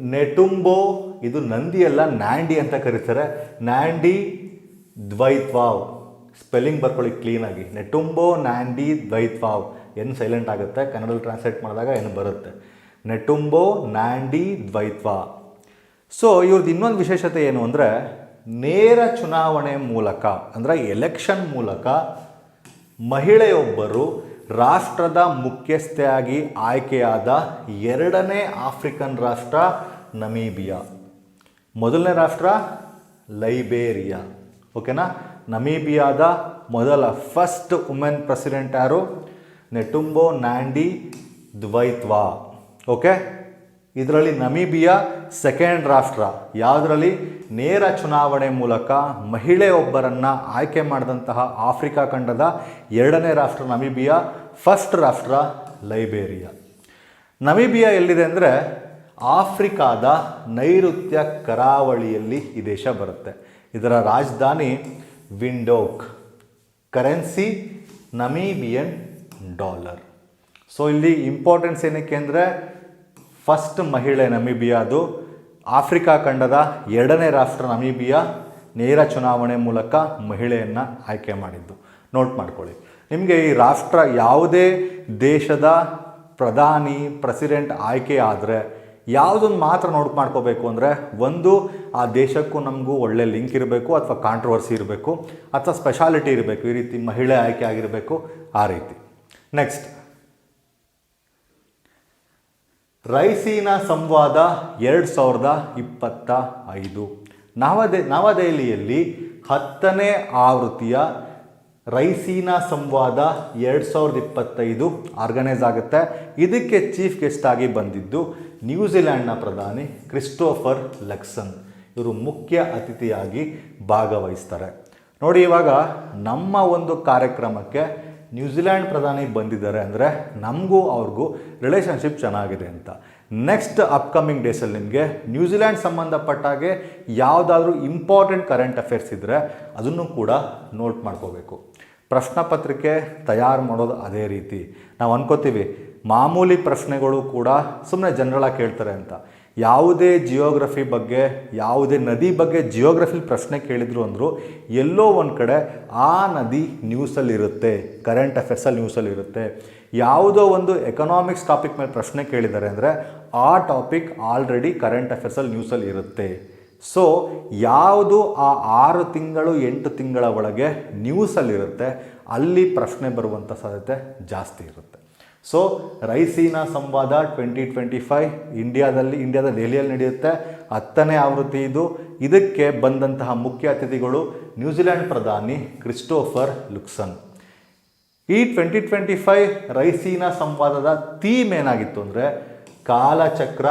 ನೆಟುಂಬೋ, ಇದು ನಂದಿಯಲ್ಲ ನ್ಯಾಂಡಿ ಅಂತ ಕರೀತಾರೆ. ನ್ಯಾಂಡಿ ದ್ವೈತ್ವಾವ್. ಸ್ಪೆಲ್ಲಿಂಗ್ ಬರ್ಕೊಳ್ಳಿ ಕ್ಲೀನಾಗಿ ನೆಟುಂಬೋ, ನ್ಯಾಂಡಿ ದ್ವೈತ್ವಾವ್. ಏನು ಸೈಲೆಂಟ್ ಆಗುತ್ತೆ, ಕನ್ನಡದಲ್ಲಿ ಟ್ರಾನ್ಸ್ಲೇಟ್ ಮಾಡಿದಾಗ ಏನು ಬರುತ್ತೆ. ನೆಟುಂಬೋ, ನ್ಯಾಂಡಿ ದ್ವೈತ್ವಾ. ಸೊ ಇವ್ರದ್ದು ಇನ್ನೊಂದು ವಿಶೇಷತೆ ಏನು ಅಂದರೆ, ನೇರ ಚುನಾವಣೆ ಮೂಲಕ, ಅಂದರೆ ಎಲೆಕ್ಷನ್ ಮೂಲಕ ಮಹಿಳೆಯೊಬ್ಬರು ರಾಷ್ಟ್ರದ ಮುಖ್ಯಸ್ಥೆಯಾಗಿ ಆಯ್ಕೆಯಾದ ಎರಡನೇ ಆಫ್ರಿಕನ್ ರಾಷ್ಟ್ರ ನಮೀಬಿಯಾ. ಮೊದಲನೇ ರಾಷ್ಟ್ರ ಲೈಬೇರಿಯಾ. ಓಕೆನಾ? ನಮೀಬಿಯಾದ ಮೊದಲ ಫಸ್ಟ್ ವುಮೆನ್ ಪ್ರೆಸಿಡೆಂಟ್ ಯಾರು? ನೆಟುಂಬೋ ನ್ಯಾಂಡಿ ದ್ವೈತ್ವಾ. ಓಕೆ? ಇದರಲ್ಲಿ ನಮೀಬಿಯಾ ಸೆಕೆಂಡ್ ರಾಷ್ಟ್ರ. ಯಾವುದರಲ್ಲಿ? ನೇರ ಚುನಾವಣೆ ಮೂಲಕ ಮಹಿಳೆಯೊಬ್ಬರನ್ನು ಆಯ್ಕೆ ಮಾಡಿದಂತಹ ಆಫ್ರಿಕಾ ಖಂಡದ ಎರಡನೇ ರಾಷ್ಟ್ರ ನಮೀಬಿಯಾ ಫಸ್ಟ್ ರಾಷ್ಟ್ರ ಲೈಬೇರಿಯಾ. ನಮೀಬಿಯಾ ಎಲ್ಲಿದೆ ಅಂದರೆ ಆಫ್ರಿಕಾದ ನೈಋತ್ಯ ಕರಾವಳಿಯಲ್ಲಿ ಈ ದೇಶ ಬರುತ್ತೆ. ಇದರ ರಾಜಧಾನಿ Windhoek. Currency Namibian dollar. So ಇಲ್ಲಿ ಇಂಪಾರ್ಟೆನ್ಸ್ ಏನಕ್ಕೆ ಅಂದರೆ ಫಸ್ಟ್ ಮಹಿಳೆ ನಮೀಬಿಯಾದು ಆಫ್ರಿಕಾ ಖಂಡದ ಎರಡನೇ ರಾಷ್ಟ್ರ ನಮೀಬಿಯಾ, ನೇರ ಚುನಾವಣೆ ಮೂಲಕ ಮಹಿಳೆಯನ್ನು ಆಯ್ಕೆ ಮಾಡಿದ್ದು. ನೋಟ್ ಮಾಡ್ಕೊಳ್ಳಿ. ನಿಮಗೆ ಈ ರಾಷ್ಟ್ರ ಯಾವುದೇ ದೇಶದ ಪ್ರಧಾನಿ, ಪ್ರೆಸಿಡೆಂಟ್ ಆಯ್ಕೆ ಆದರೆ ಯಾವುದನ್ನು ಮಾತ್ರ ನೋಟ್ ಮಾಡ್ಕೋಬೇಕು ಅಂದರೆ ಒಂದು, ಆ ದೇಶಕ್ಕೂ ನಮಗೂ ಒಳ್ಳೆ ಲಿಂಕ್ ಇರಬೇಕು ಅಥವಾ ಕಾಂಟ್ರವರ್ಸಿ ಇರಬೇಕು ಅಥವಾ ಸ್ಪೆಷಾಲಿಟಿ ಇರಬೇಕು. ಈ ರೀತಿ ಮಹಿಳೆ ಆಯ್ಕೆ ಆಗಿರಬೇಕು ಆ ರೀತಿ. ನೆಕ್ಸ್ಟ್ ರೈಸೀನಾ ಸಂವಾದ ಎರಡು ಸಾವಿರದ ಇಪ್ಪತ್ತ ಐದು. ನವದೆ, ನವದೆಹಲಿಯಲ್ಲಿ ಹತ್ತನೇ ಆವೃತ್ತಿಯ ರೈಸೀನಾ ಸಂವಾದ ಎರಡು ಸಾವಿರದ ಇಪ್ಪತ್ತೈದು ಆರ್ಗನೈಸ್ ಆಗುತ್ತೆ. ಇದಕ್ಕೆ ಚೀಫ್ ಗೆಸ್ಟ್ ಆಗಿ ಬಂದಿದ್ದು ನ್ಯೂಜಿಲ್ಯಾಂಡ್ನ ಪ್ರಧಾನಿ ಕ್ರಿಸ್ಟೋಫರ್ ಲಕ್ಸನ್. ಇವರು ಮುಖ್ಯ ಅತಿಥಿಯಾಗಿ ಭಾಗವಹಿಸ್ತಾರೆ. ನೋಡಿ ಇವಾಗ ನಮ್ಮ ಒಂದು ಕಾರ್ಯಕ್ರಮಕ್ಕೆ ನ್ಯೂಜಿಲ್ಯಾಂಡ್ ಪ್ರಧಾನಿ ಬಂದಿದ್ದಾರೆ ಅಂದರೆ ನಮಗೂ ಅವ್ರಿಗೂ ರಿಲೇಷನ್ಶಿಪ್ ಚೆನ್ನಾಗಿದೆ ಅಂತ. ನೆಕ್ಸ್ಟ್ ಅಪ್ಕಮಿಂಗ್ ಡೇಸಲ್ಲಿ ನಿಮಗೆ ನ್ಯೂಜಿಲ್ಯಾಂಡ್ ಸಂಬಂಧಪಟ್ಟಾಗೆ ಯಾವುದಾದ್ರೂ ಇಂಪಾರ್ಟೆಂಟ್ ಕರೆಂಟ್ ಅಫೇರ್ಸ್ ಇದ್ದರೆ ಅದನ್ನು ಕೂಡ ನೋಟ್ ಮಾಡ್ಕೋಬೇಕು. ಪ್ರಶ್ನೆ ಪತ್ರಿಕೆ ತಯಾರು ಮಾಡೋದು ಅದೇ ರೀತಿ. ನಾವು ಅನ್ಕೋತೀವಿ, ಮಾಮೂಲಿ ಪ್ರಶ್ನೆಗಳು ಕೂಡ ಸುಮ್ಮನೆ ಜನರಲಾಗಿ ಕೇಳ್ತಾರೆ ಅಂತ. ಯಾವುದೇ ಜಿಯೋಗ್ರಫಿ ಬಗ್ಗೆ, ಯಾವುದೇ ನದಿ ಬಗ್ಗೆ ಜಿಯೋಗ್ರಫಿಲಿ ಪ್ರಶ್ನೆ ಕೇಳಿದ್ರು ಅಂದರು, ಎಲ್ಲೋ ಒಂದು ಕಡೆ ಆ ನದಿ ನ್ಯೂಸಲ್ಲಿರುತ್ತೆ ಕರೆಂಟ್ ಅಫೇರ್ಸಲ್ಲಿ ನ್ಯೂಸಲ್ಲಿ ಇರುತ್ತೆ. ಯಾವುದೋ ಒಂದು ಎಕನಾಮಿಕ್ಸ್ ಟಾಪಿಕ್ ಮೇಲೆ ಪ್ರಶ್ನೆ ಕೇಳಿದ್ದಾರೆ ಅಂದರೆ, ಆ ಟಾಪಿಕ್ ಆಲ್ರೆಡಿ ಕರೆಂಟ್ ಅಫೇರ್ಸಲ್ಲಿ ನ್ಯೂಸಲ್ಲಿ ಇರುತ್ತೆ. ಸೊ ಯಾವುದು ಆ ಆರು ತಿಂಗಳು, ಎಂಟು ತಿಂಗಳ ಒಳಗೆ ನ್ಯೂಸಲ್ಲಿರುತ್ತೆ ಅಲ್ಲಿ ಪ್ರಶ್ನೆ ಬರುವಂಥ ಸಾಧ್ಯತೆ ಜಾಸ್ತಿ ಇರುತ್ತೆ. ಸೊ ರೈಸೀನಾ ಸಂವಾದ ಟ್ವೆಂಟಿ ಟ್ವೆಂಟಿ ಫೈವ್ ಇಂಡಿಯಾದಲ್ಲಿ ಇಂಡಿಯಾದ ದೆಹಲಿಯಲ್ಲಿ ನಡೆಯುತ್ತೆ. ಹತ್ತನೇ ಆವೃತ್ತಿ ಇದು. ಇದಕ್ಕೆ ಬಂದಂತಹ ಮುಖ್ಯ ಅತಿಥಿಗಳು ನ್ಯೂಜಿಲೆಂಡ್ ಪ್ರಧಾನಿ ಕ್ರಿಸ್ಟೋಫರ್ ಲುಕ್ಸನ್. ಈ ಟ್ವೆಂಟಿ ಟ್ವೆಂಟಿ ಫೈವ್ ರೈಸೀನಾ ಸಂವಾದದ ಥೀಮ್ ಏನಾಗಿತ್ತು ಅಂದರೆ Kalachakra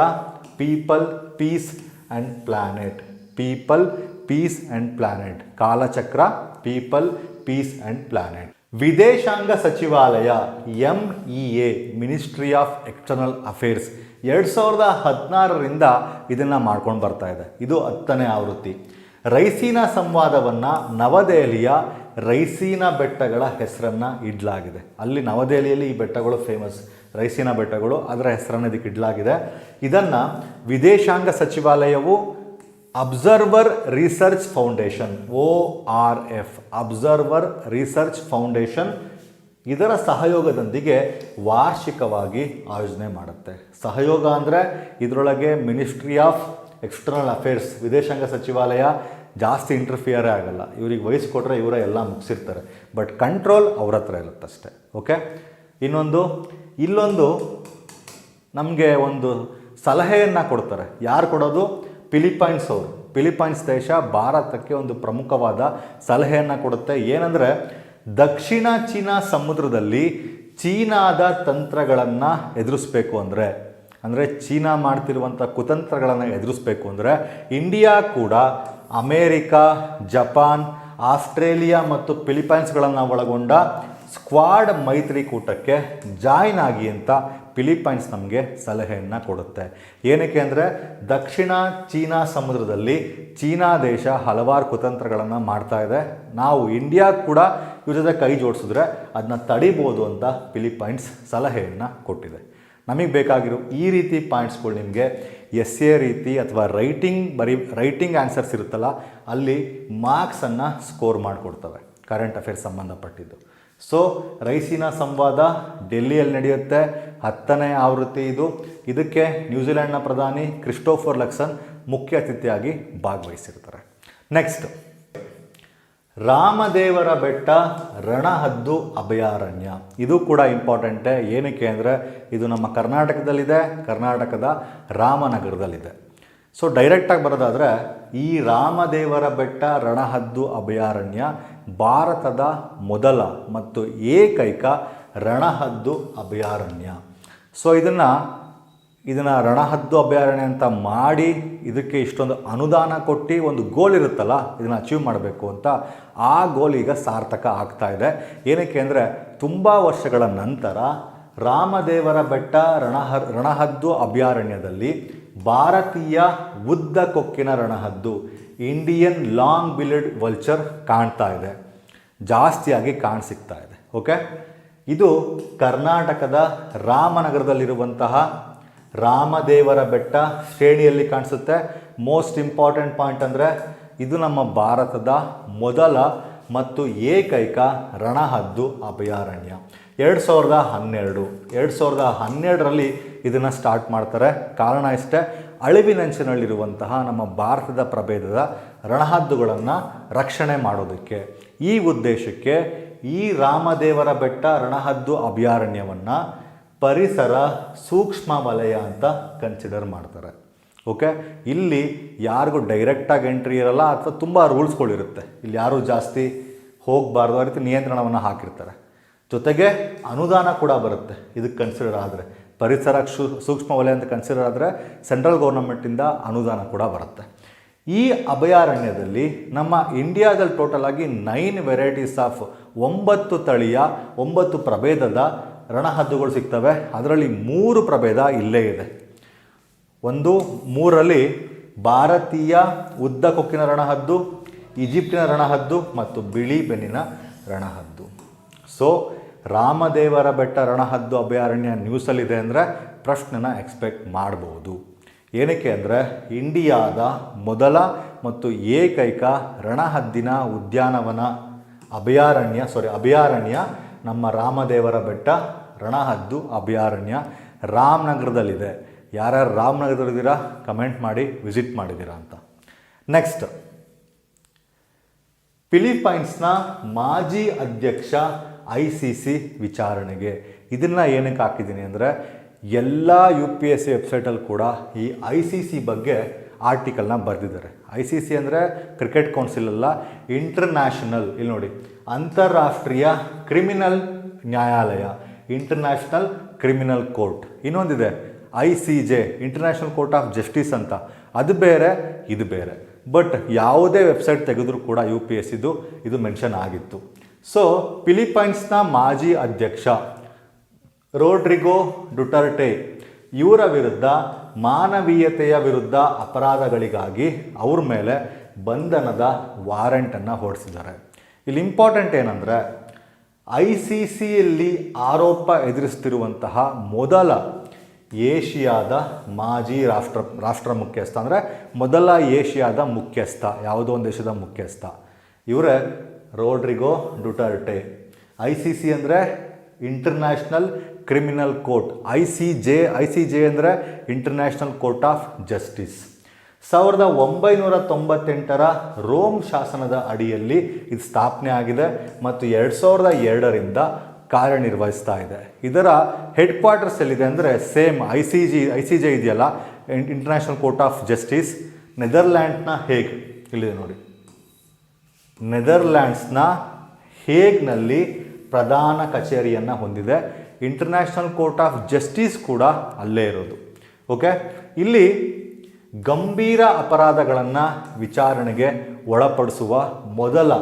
people peace and planet people peace and planet Kalachakra people peace and planet ವಿದೇಶಾಂಗ ಸಚಿವಾಲಯ, M E A ministry of external affairs ಎರಡು ಸಾವಿರದ ಹದಿನಾರರಿಂದ ಇದನ್ನು ಮಾಡ್ಕೊಂಡು ಬರ್ತಾ ಇದೆ. ಇದು ಹತ್ತನೇ ಆವೃತ್ತಿ. ರೈಸೀನಾ ಸಂವಾದವನ್ನು ನವದೆಹಲಿಯ ರೈಸೀನಾ ಬೆಟ್ಟಗಳ ಹೆಸರನ್ನು ಇಡಲಾಗಿದೆ. ಅಲ್ಲಿ ನವದೆಹಲಿಯಲ್ಲಿ ಈ ಬೆಟ್ಟಗಳು ಫೇಮಸ್ ರೈಸೀನಾ ಬೆಟ್ಟಗಳು ಅದರ ಹೆಸರನ್ನು ಇದಕ್ಕೆ ಇಡಲಾಗಿದೆ. ಇದನ್ನು ವಿದೇಶಾಂಗ ಸಚಿವಾಲಯವು observer research foundation O R F observer research foundation ಇದರ ಸಹಯೋಗದೊಂದಿಗೆ ವಾರ್ಷಿಕವಾಗಿ ಆಯೋಜನೆ ಮಾಡುತ್ತೆ. ಸಹಯೋಗ ಅಂದರೆ ಇದರೊಳಗೆ ಮಿನಿಸ್ಟ್ರಿ ಆಫ್ ಎಕ್ಸ್ಟರ್ನಲ್ ಅಫೇರ್ಸ್ ವಿದೇಶಾಂಗ ಸಚಿವಾಲಯ ಜಾಸ್ತಿ ಇಂಟರ್ಫಿಯರೇ ಆಗಲ್ಲ. ಇವ್ರಿಗೆ ವಹಿಸ್ಕೊಟ್ರೆ ಇವರೇ ಎಲ್ಲ ಮುಗಿಸಿರ್ತಾರೆ. ಬಟ್ ಕಂಟ್ರೋಲ್ ಅವ್ರ ಹತ್ರ ಇರುತ್ತಷ್ಟೆ. ಓಕೆ ಇನ್ನೊಂದು, ಇಲ್ಲೊಂದು ನಮಗೆ ಒಂದು ಸಲಹೆಯನ್ನು ಕೊಡ್ತಾರೆ. ಯಾರು ಕೊಡೋದು? ಫಿಲಿಪೈನ್ಸ್ ಅವರು. ಫಿಲಿಪೈನ್ಸ್ ದೇಶ ಭಾರತಕ್ಕೆ ಒಂದು ಪ್ರಮುಖವಾದ ಸಲಹೆಯನ್ನು ಕೊಡುತ್ತೆ. ಏನಂದರೆ, ದಕ್ಷಿಣ ಚೀನಾ ಸಮುದ್ರದಲ್ಲಿ ಚೀನಾದ ತಂತ್ರಗಳನ್ನು ಎದುರಿಸ್ಬೇಕು ಅಂದರೆ ಅಂದರೆ ಚೀನಾ ಮಾಡ್ತಿರುವಂಥ ಕುತಂತ್ರಗಳನ್ನು ಎದುರಿಸ್ಬೇಕು ಅಂದರೆ, ಇಂಡಿಯಾ ಕೂಡ ಅಮೇರಿಕಾ, ಜಪಾನ್, ಆಸ್ಟ್ರೇಲಿಯಾ ಮತ್ತು ಫಿಲಿಪೈನ್ಸ್ಗಳನ್ನು ಒಳಗೊಂಡ ಸ್ಕ್ವಾಡ್ ಮೈತ್ರಿಕೂಟಕ್ಕೆ ಜಾಯ್ನ್ ಆಗಿ ಅಂತ ಫಿಲಿಪೈನ್ಸ್ ನಮಗೆ ಸಲಹೆಯನ್ನು ಕೊಡುತ್ತೆ. ಏನಕ್ಕೆ ಅಂದರೆ ದಕ್ಷಿಣ ಚೀನಾ ಸಮುದ್ರದಲ್ಲಿ ಚೀನಾ ದೇಶ ಹಲವಾರು ಕುತಂತ್ರಗಳನ್ನು ಮಾಡ್ತಾ ಇದೆ. ನಾವು ಇಂಡಿಯಾ ಕೂಡ ಇವ್ರ ಜೊತೆ ಕೈ ಜೋಡಿಸಿದ್ರೆ ಅದನ್ನ ತಡಿಬೋದು ಅಂತ ಫಿಲಿಪೈನ್ಸ್ ಸಲಹೆಯನ್ನು ಕೊಟ್ಟಿದೆ. ನಮಗೆ ಬೇಕಾಗಿರೋ ಈ ರೀತಿ ಪಾಯಿಂಟ್ಸ್ಗಳು ನಿಮಗೆ ಎಸ್ ಎ ರೀತಿ ಅಥವಾ ರೈಟಿಂಗ್ ಬರಿ, ರೈಟಿಂಗ್ ಆನ್ಸರ್ಸ್ ಇರುತ್ತಲ್ಲ, ಅಲ್ಲಿ ಮಾರ್ಕ್ಸನ್ನು ಸ್ಕೋರ್ ಮಾಡಿಕೊಡ್ತವೆ, ಕರೆಂಟ್ ಅಫೇರ್ಸ್ ಸಂಬಂಧಪಟ್ಟಿದ್ದು. ಸೊ ರೈಸಿನಾ ಸಂವಾದ ಡೆಲ್ಲಿಯಲ್ಲಿ ನಡೆಯುತ್ತೆ. ಹತ್ತನೇ ಆವೃತ್ತಿ ಇದು. ಇದಕ್ಕೆ ನ್ಯೂಜಿಲೆಂಡ್ನ ಪ್ರಧಾನಿ ಕ್ರಿಸ್ಟೋಫರ್ ಲಕ್ಸನ್ ಮುಖ್ಯ ಅತಿಥಿಯಾಗಿ ಭಾಗವಹಿಸಿರ್ತಾರೆ. ನೆಕ್ಸ್ಟ್ ರಾಮದೇವರ ಬೆಟ್ಟ ರಣಹದ್ದು ಅಭಯಾರಣ್ಯ. ಇದು ಕೂಡ ಇಂಪಾರ್ಟೆಂಟೇ ಏನಕ್ಕೆ ಅಂದರೆ ಇದು ನಮ್ಮ ಕರ್ನಾಟಕದಲ್ಲಿದೆ. ಕರ್ನಾಟಕದ ರಾಮನಗರದಲ್ಲಿದೆ. ಸೊ ಡೈರೆಕ್ಟಾಗಿ ಬರೋದಾದರೆ ಈ ರಾಮದೇವರ ಬೆಟ್ಟ ರಣಹದ್ದು ಅಭಯಾರಣ್ಯ ಭಾರತದ ಮೊದಲ ಮತ್ತು ಏಕೈಕ ರಣಹದ್ದು ಅಭಯಾರಣ್ಯ. ಸೊ ಇದನ್ನು ಇದನ್ನು ರಣಹದ್ದು ಅಭಯಾರಣ್ಯ ಅಂತ ಮಾಡಿ ಇದಕ್ಕೆ ಇಷ್ಟೊಂದು ಅನುದಾನ ಕೊಟ್ಟು ಒಂದು ಗೋಲ್ ಇರುತ್ತಲ್ಲ, ಇದನ್ನು ಅಚೀವ್ ಮಾಡಬೇಕು ಅಂತ ಆ ಗೋಲ್ ಈಗ ಸಾರ್ಥಕ ಆಗ್ತಾ ಇದೆ. ಏನಕ್ಕೆ ಅಂದರೆ, ತುಂಬ ವರ್ಷಗಳ ನಂತರ ರಾಮದೇವರ ಬೆಟ್ಟ ರಣಹ, ರಣಹದ್ದು ಅಭಯಾರಣ್ಯದಲ್ಲಿ ಭಾರತೀಯ ಉದ್ದ ಕೊಕ್ಕಿನ ರಣಹದ್ದು. ಇಂಡಿಯನ್ ಲಾಂಗ್ ಬಿಲ್ಡ್ ವಲ್ಚರ್ ಕಾಣ್ತಾ ಇದೆ. ಜಾಸ್ತಿಯಾಗಿ ಕಾಣಿಸಿಕ್ತಾ ಇದೆ. ಓಕೆ ಇದು ಕರ್ನಾಟಕದ ರಾಮನಗರದಲ್ಲಿರುವಂತಹ ರಾಮದೇವರ ಬೆಟ್ಟ ಶ್ರೇಣಿಯಲ್ಲಿ ಕಾಣಿಸುತ್ತೆ. ಮೋಸ್ಟ್ ಇಂಪಾರ್ಟೆಂಟ್ ಪಾಯಿಂಟ್ ಅಂದರೆ ಇದು ನಮ್ಮ ಭಾರತದ ಮೊದಲ ಮತ್ತು ಏಕೈಕ ರಣಹದ್ದು ಅಭಯಾರಣ್ಯ. ಎರಡು ಸಾವಿರದ ಹನ್ನೆರಡು. ಎರಡು ಸಾವಿರದ ಹನ್ನೆರಡರಲ್ಲಿ ಇದನ್ನು ಸ್ಟಾರ್ಟ್ ಮಾಡ್ತಾರೆ. ಕಾರಣ ಇಷ್ಟೇ ಅಳಿವಿನಂಚಿನಲ್ಲಿರುವಂತಹ ನಮ್ಮ ಭಾರತದ ಪ್ರಭೇದದ ರಣಹದ್ದುಗಳನ್ನು ರಕ್ಷಣೆ ಮಾಡೋದಕ್ಕೆ, ಈ ಉದ್ದೇಶಕ್ಕೆ ಈ ರಾಮದೇವರ ಬೆಟ್ಟ ರಣಹದ್ದು ಅಭಯಾರಣ್ಯವನ್ನು ಪರಿಸರ ಸೂಕ್ಷ್ಮ ವಲಯ ಅಂತ ಕನ್ಸಿಡರ್ ಮಾಡ್ತಾರೆ. ಓಕೆ ಇಲ್ಲಿ ಯಾರಿಗೂ ಡೈರೆಕ್ಟಾಗಿ ಎಂಟ್ರಿ ಇರಲ್ಲ ಅಥವಾ ತುಂಬ ರೂಲ್ಸ್ಗಳಿರುತ್ತೆ ಇಲ್ಲಿ ಯಾರೂ ಜಾಸ್ತಿ ಹೋಗಬಾರ್ದು ಆ ರೀತಿ ನಿಯಂತ್ರಣವನ್ನು ಹಾಕಿರ್ತಾರೆ. ಜೊತೆಗೆ ಅನುದಾನ ಕೂಡ ಬರುತ್ತೆ. ಇದಕ್ಕೆ ಕನ್ಸಿಡರ್ ಆದರೆ. ಪರಿಸರ ಕ್ಷು, ಸೂಕ್ಷ್ಮ ವಲಯ ಅಂತ ಕನ್ಸಿಡರ್ ಆದರೆ ಸೆಂಟ್ರಲ್ ಗೌರ್ಮೆಂಟಿಂದ ಅನುದಾನ ಕೂಡ ಬರುತ್ತೆ. ಈ ಅಭಯಾರಣ್ಯದಲ್ಲಿ ನಮ್ಮ ಇಂಡಿಯಾದಲ್ಲಿ ಟೋಟಲ್ ಆಗಿ ನೈನ್ ವೆರೈಟೀಸ್ ಆಫ್ ಒಂಬತ್ತು ತಳಿಯ, ಒಂಬತ್ತು ಪ್ರಭೇದದ ರಣಹದ್ದುಗಳು ಸಿಗ್ತವೆ. ಅದರಲ್ಲಿ ಮೂರು ಪ್ರಭೇದ ಇಲ್ಲೇ ಇದೆ. ಒಂದು, ಮೂರಲ್ಲಿ ಭಾರತೀಯ ಉದ್ದ ಕೊಕ್ಕಿನ ರಣಹದ್ದು, ಈಜಿಪ್ಟಿನ ರಣಹದ್ದು ಮತ್ತು ಬಿಳಿ ಬೆನ್ನಿನ ರಣಹದ್ದು. ಸೊ ರಾಮದೇವರ ಬೆಟ್ಟ ರಣಹದ್ದು ಅಭಯಾರಣ್ಯ ನ್ಯೂಸಲ್ಲಿದೆ ಅಂದರೆ ಪ್ರಶ್ನೆನ ಎಕ್ಸ್ಪೆಕ್ಟ್ ಮಾಡ್ಬೋದು. ಏನಕ್ಕೆ ಅಂದರೆ ಇಂಡಿಯಾದ ಮೊದಲ ಮತ್ತು ಏಕೈಕ ರಣಹದ್ದಿನ ಉದ್ಯಾನವನ ಅಭಯಾರಣ್ಯ ಸಾರಿ ಅಭಯಾರಣ್ಯ ನಮ್ಮ ರಾಮದೇವರ ಬೆಟ್ಟ ರಣಹದ್ದು ಅಭಯಾರಣ್ಯ ರಾಮನಗರದಲ್ಲಿದೆ. ಯಾರ್ಯಾರು ರಾಮನಗರದಲ್ಲಿದ್ದೀರಾ? ಕಮೆಂಟ್ ಮಾಡಿ ವಿಸಿಟ್ ಮಾಡಿದ್ದೀರಾ ಅಂತ. ನೆಕ್ಸ್ಟ್ ಫಿಲಿಪೈನ್ಸ್ನ ಮಾಜಿ ಅಧ್ಯಕ್ಷ ಐ ಸಿ ಸಿ ವಿಚಾರಣೆಗೆ. ಇದನ್ನು ಏನಕ್ಕೆ ಹಾಕಿದ್ದೀನಿ ಅಂದರೆ, ಎಲ್ಲ ಯು ಪಿ ಎಸ್ ಸಿ ವೆಬ್ಸೈಟಲ್ಲಿ ಕೂಡ ಈ ಐ ಸಿ ಸಿ ಬಗ್ಗೆ ಆರ್ಟಿಕಲ್ನ ಬರೆದಿದ್ದಾರೆ. ಐ ಸಿ ಸಿ ಅಂದರೆ ಕ್ರಿಕೆಟ್ ಕೌನ್ಸಿಲ್ ಅಲ್ಲ, ಇಂಟರ್ನ್ಯಾಷನಲ್. ಇಲ್ಲಿ ನೋಡಿ, ಅಂತಾರಾಷ್ಟ್ರೀಯ ಕ್ರಿಮಿನಲ್ ನ್ಯಾಯಾಲಯ, ಇಂಟರ್ನ್ಯಾಷನಲ್ ಕ್ರಿಮಿನಲ್ ಕೋರ್ಟ್. ಇನ್ನೊಂದಿದೆ, I C J, international court of justice ಅಂತ. ಅದು ಬೇರೆ, ಇದು ಬೇರೆ. ಬಟ್ ಯಾವುದೇ ವೆಬ್ಸೈಟ್ ತೆಗೆದರೂ ಕೂಡ ಯು ಪಿ ಎಸ್ ಇದು ಇದು ಮೆನ್ಷನ್ ಆಗಿತ್ತು. ಸೊ ಫಿಲಿಪೈನ್ಸ್ನ ಮಾಜಿ ಅಧ್ಯಕ್ಷ ರೋಡ್ರಿಗೋ ಡುಟರ್ಟೆ ಇವರ ವಿರುದ್ಧ ಮಾನವೀಯತೆಯ ವಿರುದ್ಧ ಅಪರಾಧಗಳಿಗಾಗಿ ಅವ್ರ ಮೇಲೆ ಬಂಧನದ ವಾರೆಂಟನ್ನು ಹೊರಡಿಸಿದ್ದಾರೆ ಇಲ್ಲಿ ಇಂಪಾರ್ಟೆಂಟ್ ಏನಂದರೆ, ಐ ಸಿ ಸಿಯಲ್ಲಿ ಆರೋಪ ಎದುರಿಸ್ತಿರುವಂತಹ ಮೊದಲ ಏಷ್ಯಾದ ಮಾಜಿ ರಾಷ್ಟ್ರ ರಾಷ್ಟ್ರ ಮುಖ್ಯಸ್ಥ ಅಂದರೆ ಮೊದಲ ಏಷ್ಯಾದ ಮುಖ್ಯಸ್ಥ, ಯಾವುದೋ ಒಂದು ದೇಶದ ಮುಖ್ಯಸ್ಥ. ಇವರೇ Rodrigo Duterte. I C C ಅಂದರೆ international criminal court I C J I C J ಅಂದರೆ ಇಂಟರ್ನ್ಯಾಷನಲ್ ಕೋರ್ಟ್ ಆಫ್ ಜಸ್ಟಿಸ್ ಸಾವಿರದ ಒಂಬೈನೂರ ತೊಂಬತ್ತೆಂಟರ ರೋಮ್ ಶಾಸನದ ಅಡಿಯಲ್ಲಿ ಇದು ಸ್ಥಾಪನೆ ಆಗಿದೆ ಮತ್ತು ಎರಡು ಸಾವಿರದ ಎರಡರಿಂದ ಕಾರ್ಯನಿರ್ವಹಿಸ್ತಾ ಇದೆ. ಇದರ ಹೆಡ್ ಕ್ವಾರ್ಟರ್ಸ್ ಎಲ್ಲಿದೆ ಅಂದರೆ same I C G I C J ಇದೆಯಲ್ಲ ಇಂಟರ್ನ್ಯಾಷನಲ್ ಕೋರ್ಟ್ ಆಫ್ ಜಸ್ಟಿಸ್ ನೆದರ್ಲ್ಯಾಂಡ್ನ ಹೇಗ್? ಇಲ್ಲಿದೆ ನೋಡಿ. ನೆದರ್ಲ್ಯಾಂಡ್ಸ್ನ ಹೇಗ್ನಲ್ಲಿ ಪ್ರಧಾನ ಕಚೇರಿಯನ್ನು ಹೊಂದಿದೆ ಇಂಟರ್ನ್ಯಾಷನಲ್ ಕೋರ್ಟ್ ಆಫ್ ಜಸ್ಟಿಸ್ ಕೂಡ ಅಲ್ಲೇ ಇರೋದು. ಓಕೆ ಇಲ್ಲಿ ಗಂಭೀರ ಅಪರಾಧಗಳನ್ನು ವಿಚಾರಣೆಗೆ ಒಳಪಡಿಸುವ ಮೊದಲ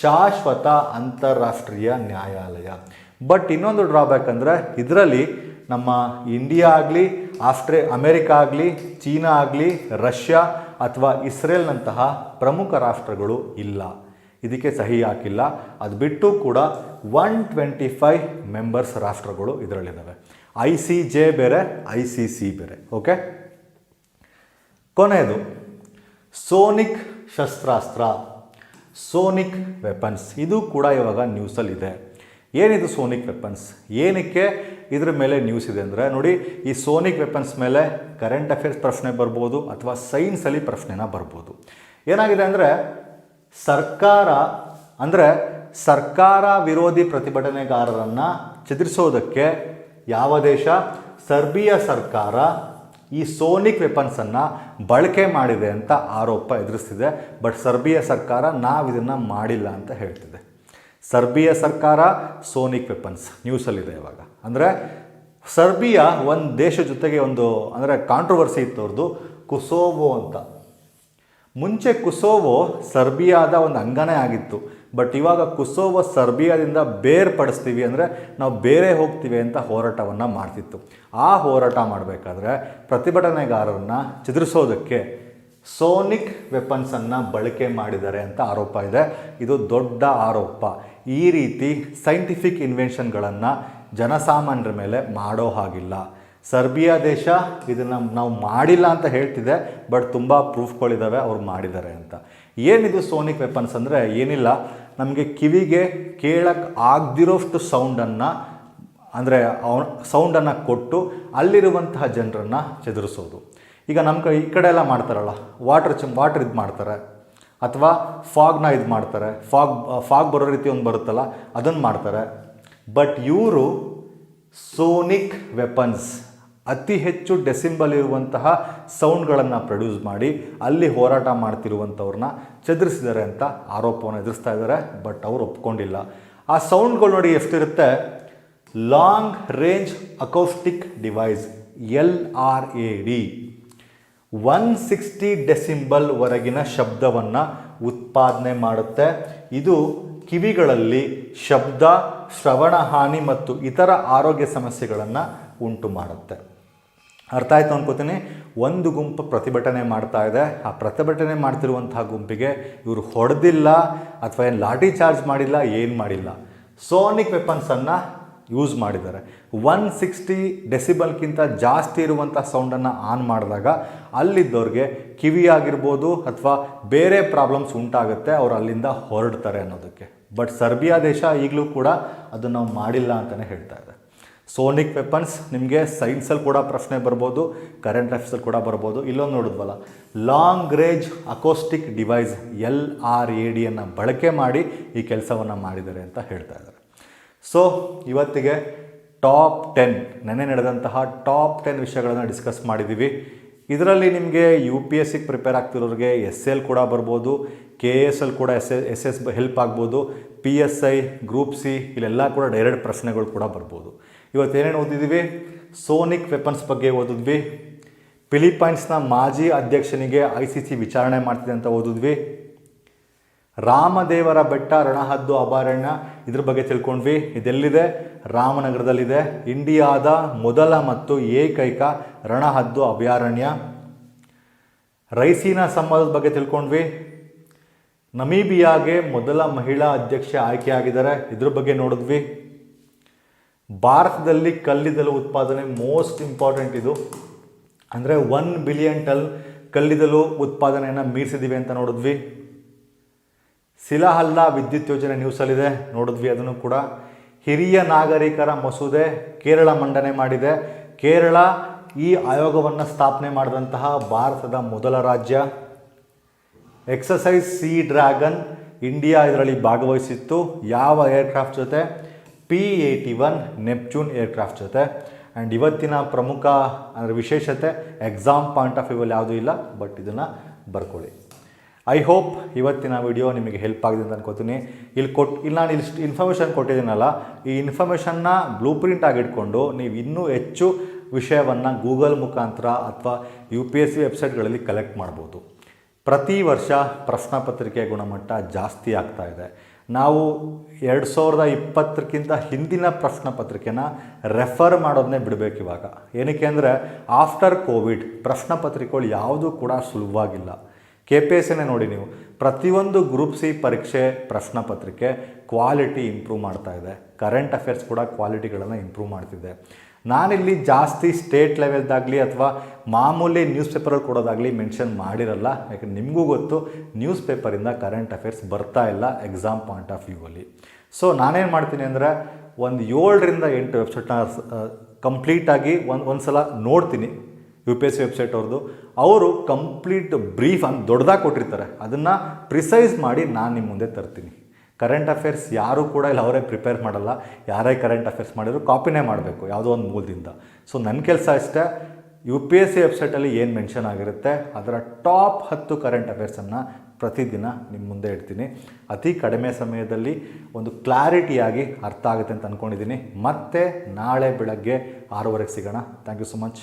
ಶಾಶ್ವತ ಅಂತಾರಾಷ್ಟ್ರೀಯ ನ್ಯಾಯಾಲಯ. ಬಟ್ ಇನ್ನೊಂದು ಡ್ರಾಬ್ಯಾಕ್ ಅಂದರೆ ಇದರಲ್ಲಿ ನಮ್ಮ ಇಂಡಿಯಾ ಆಗಲಿ ಆಸ್ಟ್ರೇ ಅಮೆರಿಕ ಆಗಲಿ, ಚೀನಾ ಆಗಲಿ ರಷ್ಯಾ ಅಥವಾ ಇಸ್ರೇಲ್ನಂತಹ ಪ್ರಮುಖ ರಾಷ್ಟ್ರಗಳು ಇಲ್ಲ. ಇದಕ್ಕೆ ಸಹಿ ಹಾಕಿಲ್ಲ. ಅದು ಬಿಟ್ಟು ಕೂಡ ಒನ್ ಟ್ವೆಂಟಿ ಫೈವ್ ಮೆಂಬರ್ಸ್ ರಾಷ್ಟ್ರಗಳು ಇದರಲ್ಲಿದ್ದಾವೆ ಐ ಸಿ ಜೆ ಬೇರೆ ಐ ಸಿ ಸಿ ಬೇರೆ. ಓಕೆ ಕೊನೆಯದು ಸೋನಿಕ್ ಶಸ್ತ್ರಾಸ್ತ್ರ ಸೋನಿಕ್ ವೆಪನ್ಸ್ ಇದು ಕೂಡ ಇವಾಗ ನ್ಯೂಸಲ್ಲಿದೆ ಏನಿದು ಸೋನಿಕ್ ವೆಪನ್ಸ್ ಏನಕ್ಕೆ ಇದ್ರ ಮೇಲೆ ನ್ಯೂಸ್ ಇದೆ ಅಂದರೆ, ನೋಡಿ, ಈ ಸೋನಿಕ್ ವೆಪನ್ಸ್ ಮೇಲೆ ಕರೆಂಟ್ ಅಫೇರ್ಸ್ ಪ್ರಶ್ನೆ ಬರ್ಬೋದು ಅಥವಾ ಸೈನ್ಸಲ್ಲಿ ಪ್ರಶ್ನೆನ ಬರ್ಬೋದು. ಏನಾಗಿದೆ ಅಂದರೆ ಸರ್ಕಾರ, ಅಂದರೆ ಸರ್ಕಾರ ವಿರೋಧಿ ಪ್ರತಿಭಟನೆಗಾರರನ್ನು ಚದುರಿಸೋದಕ್ಕೆ ಯಾವ ದೇಶ? ಸರ್ಬಿಯಾ ಸರ್ಕಾರ ಈ ಸೋನಿಕ್ ವೆಪನ್ಸನ್ನು ಬಳಕೆ ಮಾಡಿದೆ ಅಂತ ಆರೋಪ ಎದುರಿಸ್ತಿದೆ. ಬಟ್ ಸರ್ಬಿಯಾ ಸರ್ಕಾರ ನಾವು ಇದನ್ನು ಮಾಡಿಲ್ಲ ಅಂತ ಹೇಳ್ತಿದೆ. ಸರ್ಬಿಯಾ ಸರ್ಕಾರ ಸೋನಿಕ್ ವೆಪನ್ಸ್ ನ್ಯೂಸಲ್ಲಿದೆ ಇವಾಗ. ಅಂದರೆ ಸರ್ಬಿಯಾ ಒಂದು ದೇಶ ಜೊತೆಗೆ ಒಂದು, ಅಂದರೆ ಕಾಂಟ್ರವರ್ಸಿ ಇತ್ತು ಅವ್ರದ್ದು ಕುಸೋವೋ ಅಂತ. ಮುಂಚೆ ಕುಸೋವೋ ಸರ್ಬಿಯಾದ ಒಂದು ಅಂಗನೇ ಆಗಿತ್ತು. ಬಟ್ ಇವಾಗ ಕುಸೋವೋ ಸರ್ಬಿಯಾದಿಂದ ಬೇರ್ಪಡಿಸ್ತೀವಿ ಅಂದರೆ ನಾವು ಬೇರೆ ಹೋಗ್ತೀವಿ ಅಂತ ಹೋರಾಟವನ್ನು ಮಾಡ್ತಿತ್ತು. ಆ ಹೋರಾಟ ಮಾಡಬೇಕಾದ್ರೆ ಪ್ರತಿಭಟನೆಗಾರರನ್ನ ಚದುರಿಸೋದಕ್ಕೆ ಸೋನಿಕ್ ವೆಪನ್ಸನ್ನು ಬಳಕೆ ಮಾಡಿದ್ದಾರೆ ಅಂತ ಆರೋಪ ಇದೆ. ಇದು ದೊಡ್ಡ ಆರೋಪ. ಈ ರೀತಿ ಸೈಂಟಿಫಿಕ್ ಇನ್ವೆನ್ಷನ್ಗಳನ್ನು ಜನಸಾಮಾನ್ಯರ ಮೇಲೆ ಮಾಡೋ ಹಾಗಿಲ್ಲ. ಸರ್ಬಿಯಾ ದೇಶ ಇದನ್ನು ನಾವು ಮಾಡಿಲ್ಲ ಅಂತ ಹೇಳ್ತಿದೆ, ಬಟ್ ತುಂಬ ಪ್ರೂಫ್ಗಳಿದ್ದಾವೆ ಅವ್ರು ಮಾಡಿದ್ದಾರೆ ಅಂತ. ಏನಿದು ಸೋನಿಕ್ ವೆಪನ್ಸ್ ಅಂದರೆ ಏನಿಲ್ಲ, ನಮಗೆ ಕಿವಿಗೆ ಕೇಳಕ್ಕೆ ಆಗದಿರೋಷ್ಟು ಸೌಂಡನ್ನು, ಅಂದರೆ ಅವನ ಸೌಂಡನ್ನು ಕೊಟ್ಟು ಅಲ್ಲಿರುವಂತಹ ಜನರನ್ನು ಚದುರಿಸೋದು. ಈಗ ನಮ್ಮ ಕಡೆ ಈ ಕಡೆ ಎಲ್ಲ ಮಾಡ್ತಾರಲ್ಲ, ವಾಟರ್ ಚಮ್ ವಾಟರ್ ಇದು ಮಾಡ್ತಾರೆ, ಅಥವಾ ಫಾಗ್ನ ಇದು ಮಾಡ್ತಾರೆ, ಫಾಗ್ ಫಾಗ್ ಬರೋ ರೀತಿ ಒಂದು ಬರುತ್ತಲ್ಲ ಅದನ್ನು ಮಾಡ್ತಾರೆ. ಬಟ್ ಇವರು ಸೋನಿಕ್ ವೆಪನ್ಸ್. ಅತಿ ಹೆಚ್ಚು ಡೆಸಿಂಬಲ್ ಇರುವಂತಹ ಸೌಂಡ್ಗಳನ್ನು ಪ್ರೊಡ್ಯೂಸ್ ಮಾಡಿ ಅಲ್ಲಿ ಹೋರಾಟ ಮಾಡ್ತಿರುವಂಥವ್ರನ್ನ ಚದುರಿಸಿದ್ದಾರೆ ಅಂತ ಆರೋಪವನ್ನು ಎದುರಿಸ್ತಾ ಇದ್ದಾರೆ, ಬಟ್ ಅವರು ಒಪ್ಕೊಂಡಿಲ್ಲ. ಆ ಸೌಂಡ್ಗಳು ನೋಡಿ ಎಷ್ಟಿರುತ್ತೆ? Long range acoustic device, L R A D. One sixty decibel ವರೆಗಿನ ಶಬ್ದವನ್ನು ಉತ್ಪಾದನೆ ಮಾಡುತ್ತೆ. ಇದು ಕಿವಿಗಳಲ್ಲಿ ಶಬ್ದ ಶ್ರವಣ ಹಾನಿ ಮತ್ತು ಇತರ ಆರೋಗ್ಯ ಸಮಸ್ಯೆಗಳನ್ನು ಉಂಟು ಮಾಡುತ್ತೆ ಅರ್ಥ ಆಯಿತು ಅನ್ಕೋತೀನಿ. ಒಂದು ಗುಂಪು ಪ್ರತಿಭಟನೆ ಮಾಡ್ತಾ ಇದೆ. ಆ ಪ್ರತಿಭಟನೆ ಮಾಡ್ತಿರುವಂತಹ ಗುಂಪಿಗೆ ಇವರು ಹೊಡೆದಿಲ್ಲ ಅಥವಾ ಏನು ಲಾಠಿ ಚಾರ್ಜ್ ಮಾಡಿಲ್ಲ, ಏನು ಮಾಡಿಲ್ಲ. ಸೋನಿಕ್ ವೆಪನ್ಸನ್ನು ಯೂಸ್ ಮಾಡಿದ್ದಾರೆ. ಒನ್ ಸಿಕ್ಸ್ಟಿ ಡೆಸಿಬಲ್ಗಿಂತ ಜಾಸ್ತಿ ಇರುವಂಥ ಸೌಂಡನ್ನು ಆನ್ ಮಾಡಿದಾಗ ಅಲ್ಲಿದ್ದವ್ರಿಗೆ ಕಿವಿ ಆಗಿರ್ಬೋದು ಅಥವಾ ಬೇರೆ ಪ್ರಾಬ್ಲಮ್ಸ್ ಉಂಟಾಗುತ್ತೆ, ಅವ್ರು ಅಲ್ಲಿಂದ ಹೊರಡ್ತಾರೆ ಅನ್ನೋದಕ್ಕೆ. ಬಟ್ ಸರ್ಬಿಯಾ ದೇಶ ಈಗಲೂ ಕೂಡ ಅದನ್ನು ಮಾಡಿಲ್ಲ ಅಂತಲೇ ಹೇಳ್ತಾ ಇದೆ. ಸೋನಿಕ್ ವೆಪನ್ಸ್ ನಿಮಗೆ ಸೈನ್ಸಲ್ಲಿ ಕೂಡ ಪ್ರಶ್ನೆ ಬರ್ಬೋದು ಕರೆಂಟ್ ಅಫೇರ್ಸಲ್ಲಿ ಕೂಡ ಬರ್ಬೋದು. ಇಲ್ಲೊಂದು ನೋಡಿದ್ವಲ್ಲ long range acoustic device L R A ಡಿಯನ್ನು ಬಳಕೆ ಮಾಡಿ ಈ ಕೆಲಸವನ್ನು ಮಾಡಿದ್ದಾರೆ ಅಂತ ಹೇಳ್ತಾ ಇದ್ದಾರೆ. ಸೊ ಇವತ್ತಿಗೆ ಟಾಪ್ ಟೆನ್ ನೆನೆ ನಡೆದಂತಹ ಟಾಪ್ ಟೆನ್ ವಿಷಯಗಳನ್ನು ಡಿಸ್ಕಸ್ ಮಾಡಿದ್ದೀವಿ ಇದರಲ್ಲಿ ನಿಮಗೆ ಯು ಪಿ ಎಸ್ ಸಿಗೆ ಪ್ರಿಪೇರ್ ಆಗ್ತಿರೋರಿಗೆ ಎಸ್ ಎಲ್ ಕೂಡ ಬರ್ಬೋದು ಕೆ ಎಸ್ ಎಲ್ ಕೂಡ ಎಸ್ ಎಸ್ ಎಸ್ ಹೆಲ್ಪ್ ಆಗ್ಬೋದು P S I group C ಇಲ್ಲೆಲ್ಲ ಕೂಡ ಡೈರೆಕ್ಟ್ ಪ್ರಶ್ನೆಗಳು ಕೂಡ ಬರ್ಬೋದು. ಇವತ್ತು ಏನೇನು ಓದಿದ್ದೀವಿ ಸೋನಿಕ್ ವೆಪನ್ಸ್ ಬಗ್ಗೆ ಓದಿದ್ವಿ. ಫಿಲಿಪೈನ್ಸ್ನ ಮಾಜಿ ಅಧ್ಯಕ್ಷನಿಗೆ ಐ ಸಿ ಸಿ ವಿಚಾರಣೆ ಮಾಡ್ತಿದೆ ಅಂತ ಓದಿದ್ವಿ. ರಾಮದೇವರ ಬೆಟ್ಟ ರಣಹದ್ದು ಅಭಯಾರಣ್ಯ ಇದ್ರ ಬಗ್ಗೆ ತಿಳ್ಕೊಂಡ್ವಿ. ಇದೆಲ್ಲಿದೆ? ರಾಮನಗರದಲ್ಲಿದೆ. ಇಂಡಿಯಾದ ಮೊದಲ ಮತ್ತು ಏಕೈಕ ರಣಹದ್ದು ಅಭಯಾರಣ್ಯ. ರೈಸಿನಾ ಸಂವಾದದ ಬಗ್ಗೆ ತಿಳ್ಕೊಂಡ್ವಿ. ನಮೀಬಿಯಾಗೆ ಮೊದಲ ಮಹಿಳಾ ಅಧ್ಯಕ್ಷೆ ಆಯ್ಕೆಯಾಗಿದ್ದಾರೆ. ಇದ್ರ ಬಗ್ಗೆ ನೋಡಿದ್ವಿ. ಭಾರತದಲ್ಲಿ ಕಲ್ಲಿದ್ದಲು ಉತ್ಪಾದನೆ ಮೋಸ್ಟ್ ಇಂಪಾರ್ಟೆಂಟ್ ಇದು. ಅಂದರೆ ಒನ್ ಬಿಲಿಯನ್ ಟನ್ ಕಲ್ಲಿದ್ದಲು ಉತ್ಪಾದನೆಯನ್ನು ಮೀರಿಸಿದ್ದೀವಿ ಅಂತ ನೋಡಿದ್ವಿ. ಸಿಲಹಲ್ಲ ವಿದ್ಯುತ್ ಯೋಜನೆ ನ್ಯೂಸಲ್ಲಿದೆ ನೋಡಿದ್ವಿ ಅದನ್ನು ಕೂಡ. ಹಿರಿಯ ನಾಗರಿಕರ ಮಸೂದೆ ಕೇರಳ ಮಂಡನೆ ಮಾಡಿದೆ. ಕೇರಳ ಈ ಆಯೋಗವನ್ನು ಸ್ಥಾಪನೆ ಮಾಡಿದಂತಹ ಭಾರತದ ಮೊದಲ ರಾಜ್ಯ. ಎಕ್ಸಸೈಸ್ ಸಿ ಡ್ರ್ಯಾಗನ್ ಇಂಡಿಯಾ ಇದರಲ್ಲಿ ಭಾಗವಹಿಸಿತ್ತು. ಯಾವ ಏರ್ಕ್ರಾಫ್ಟ್ ಜೊತೆ? P eighty one Neptune aircraft ಜೊತೆ. ಆ್ಯಂಡ್ ಇವತ್ತಿನ ಪ್ರಮುಖ, ಅಂದರೆ ವಿಶೇಷತೆ ಎಕ್ಸಾಮ್ ಪಾಯಿಂಟ್ ಆಫ್ ವ್ಯೂವಲ್ಲಿ ಯಾವುದೂ ಇಲ್ಲ ಬಟ್ ಇದನ್ನು ಬರ್ಕೊಳ್ಳಿ. ಐ ಹೋಪ್ ಇವತ್ತಿನ ವಿಡಿಯೋ ನಿಮಗೆ ಹೆಲ್ಪ್ ಆಗಿದೆ ಅಂತ ಅನ್ಕೋತೀನಿ. ಇಲ್ಲಿ ಕೊಟ್ಟು ಇಲ್ಲಿ ನಾನು ಇಷ್ಟು ಇನ್ಫಾರ್ಮೇಷನ್ ಕೊಟ್ಟಿದ್ದೀನಲ್ಲ, ಈ ಇನ್ಫಾರ್ಮೇಷನ್ನ ಬ್ಲೂ ಪ್ರಿಂಟ್ ಆಗಿಟ್ಕೊಂಡು ನೀವು ಇನ್ನೂ ಹೆಚ್ಚು ವಿಷಯವನ್ನು ಗೂಗಲ್ ಮುಖಾಂತರ ಅಥವಾ ಯು ಪಿ ಎಸ್ ಸಿ ವೆಬ್ಸೈಟ್ಗಳಲ್ಲಿ ಕಲೆಕ್ಟ್ ಮಾಡ್ಬೋದು. ಪ್ರತಿ ವರ್ಷ ಪ್ರಶ್ನೆ ಪತ್ರಿಕೆ ಗುಣಮಟ್ಟ ಜಾಸ್ತಿ ಆಗ್ತಾ ಇದೆ. ನಾವು ಎರಡು ಸಾವಿರದ ಇಪ್ಪತ್ತಕ್ಕಿಂತ ಹಿಂದಿನ ಪ್ರಶ್ನೆ ಪತ್ರಿಕೆನ ರೆಫರ್ ಮಾಡೋದನ್ನೇ ಬಿಡಬೇಕು ಇವಾಗ. ಏನಕ್ಕೆ ಅಂದರೆ ಆಫ್ಟರ್ ಕೋವಿಡ್ ಪ್ರಶ್ನೆ ಪತ್ರಿಕೆಗಳು ಯಾವುದೂ ಕೂಡ ಸುಲಭವಾಗಿಲ್ಲ. ಕೆ ಪಿ ಎಸ್ ಎನ್ನೇ ನೋಡಿ ನೀವು, ಪ್ರತಿಯೊಂದು ಗ್ರೂಪ್ ಸಿ ಪರೀಕ್ಷೆ, ಪ್ರಶ್ನೆ ಪತ್ರಿಕೆ ಕ್ವಾಲಿಟಿ ಇಂಪ್ರೂವ್ ಮಾಡ್ತಾ ಇದೆ. ಕರೆಂಟ್ ಅಫೇರ್ಸ್ ಕೂಡ ಕ್ವಾಲಿಟಿಗಳನ್ನು ಇಂಪ್ರೂವ್ ಮಾಡ್ತಿದೆ. ನಾನಿಲ್ಲಿ ಜಾಸ್ತಿ ಸ್ಟೇಟ್ ಲೆವೆಲ್ದಾಗಲಿ ಅಥವಾ ಮಾಮೂಲಿ ನ್ಯೂಸ್ ಪೇಪರಲ್ಲಿ ಕೊಡೋದಾಗಲಿ ಮೆನ್ಷನ್ ಮಾಡಿರಲ್ಲ. ಯಾಕಂದ್ರೆ ನಿಮಗೂ ಗೊತ್ತು ನ್ಯೂಸ್ ಪೇಪರಿಂದ ಕರೆಂಟ್ ಅಫೇರ್ಸ್ ಬರ್ತಾ ಇಲ್ಲ ಎಕ್ಸಾಮ್ ಪಾಯಿಂಟ್ ಆಫ್ ವ್ಯೂವಲ್ಲಿ. ಸೊ ನಾನೇನು ಮಾಡ್ತೀನಿ ಅಂದರೆ ಒಂದು ಏಳರಿಂದ ಎಂಟು ವೆಬ್ಸೈಟ್ನ ಕಂಪ್ಲೀಟಾಗಿ ಒಂದು ಒಂದು ಸಲ ನೋಡ್ತೀನಿ U P S C website ಅವ್ರದ್ದು ಅವರು ಕಂಪ್ಲೀಟ್ ಬ್ರೀಫ್ ಅಂತ ದೊಡ್ಡದಾಗಿ ಕೊಟ್ಟಿರ್ತಾರೆ. ಅದನ್ನು ಪ್ರಿಸೈಸ್ ಮಾಡಿ ನಾನು ನಿಮ್ಮ ಮುಂದೆ ತರ್ತೀನಿ. ಕರೆಂಟ್ ಅಫೇರ್ಸ್ ಯಾರೂ ಕೂಡ ಇಲ್ಲಿ ಅವರೇ ಪ್ರಿಪೇರ್ ಮಾಡಲ್ಲ. ಯಾರೇ ಕರೆಂಟ್ ಅಫೇರ್ಸ್ ಮಾಡಿದ್ರು ಕಾಪಿನೇ ಮಾಡಬೇಕು, ಯಾವುದೋ ಒಂದು ಮೂಲದಿಂದ. ಸೊ ನನ್ನ ಕೆಲಸ ಅಷ್ಟೇ ಯು ಪಿ ಎಸ್ ಸಿ ವೆಬ್ಸೈಟಲ್ಲಿ ಏನು ಮೆನ್ಷನ್ ಆಗಿರುತ್ತೆ, ಅದರ ಟಾಪ್ ಹತ್ತು ಕರೆಂಟ್ ಅಫೇರ್ಸನ್ನು ಪ್ರತಿದಿನ ನಿಮ್ಮ ಮುಂದೆ ಇಡ್ತೀನಿ. ಅತಿ ಕಡಿಮೆ ಸಮಯದಲ್ಲಿ ಒಂದು ಕ್ಲಾರಿಟಿಯಾಗಿ ಅರ್ಥ ಆಗುತ್ತೆ ಅಂತ ಅಂದ್ಕೊಂಡಿದ್ದೀನಿ ಮತ್ತೆ ನಾಳೆ ಬೆಳಗ್ಗೆ ಆರೂವರೆಗೆ ಸಿಗೋಣ. Thank you so much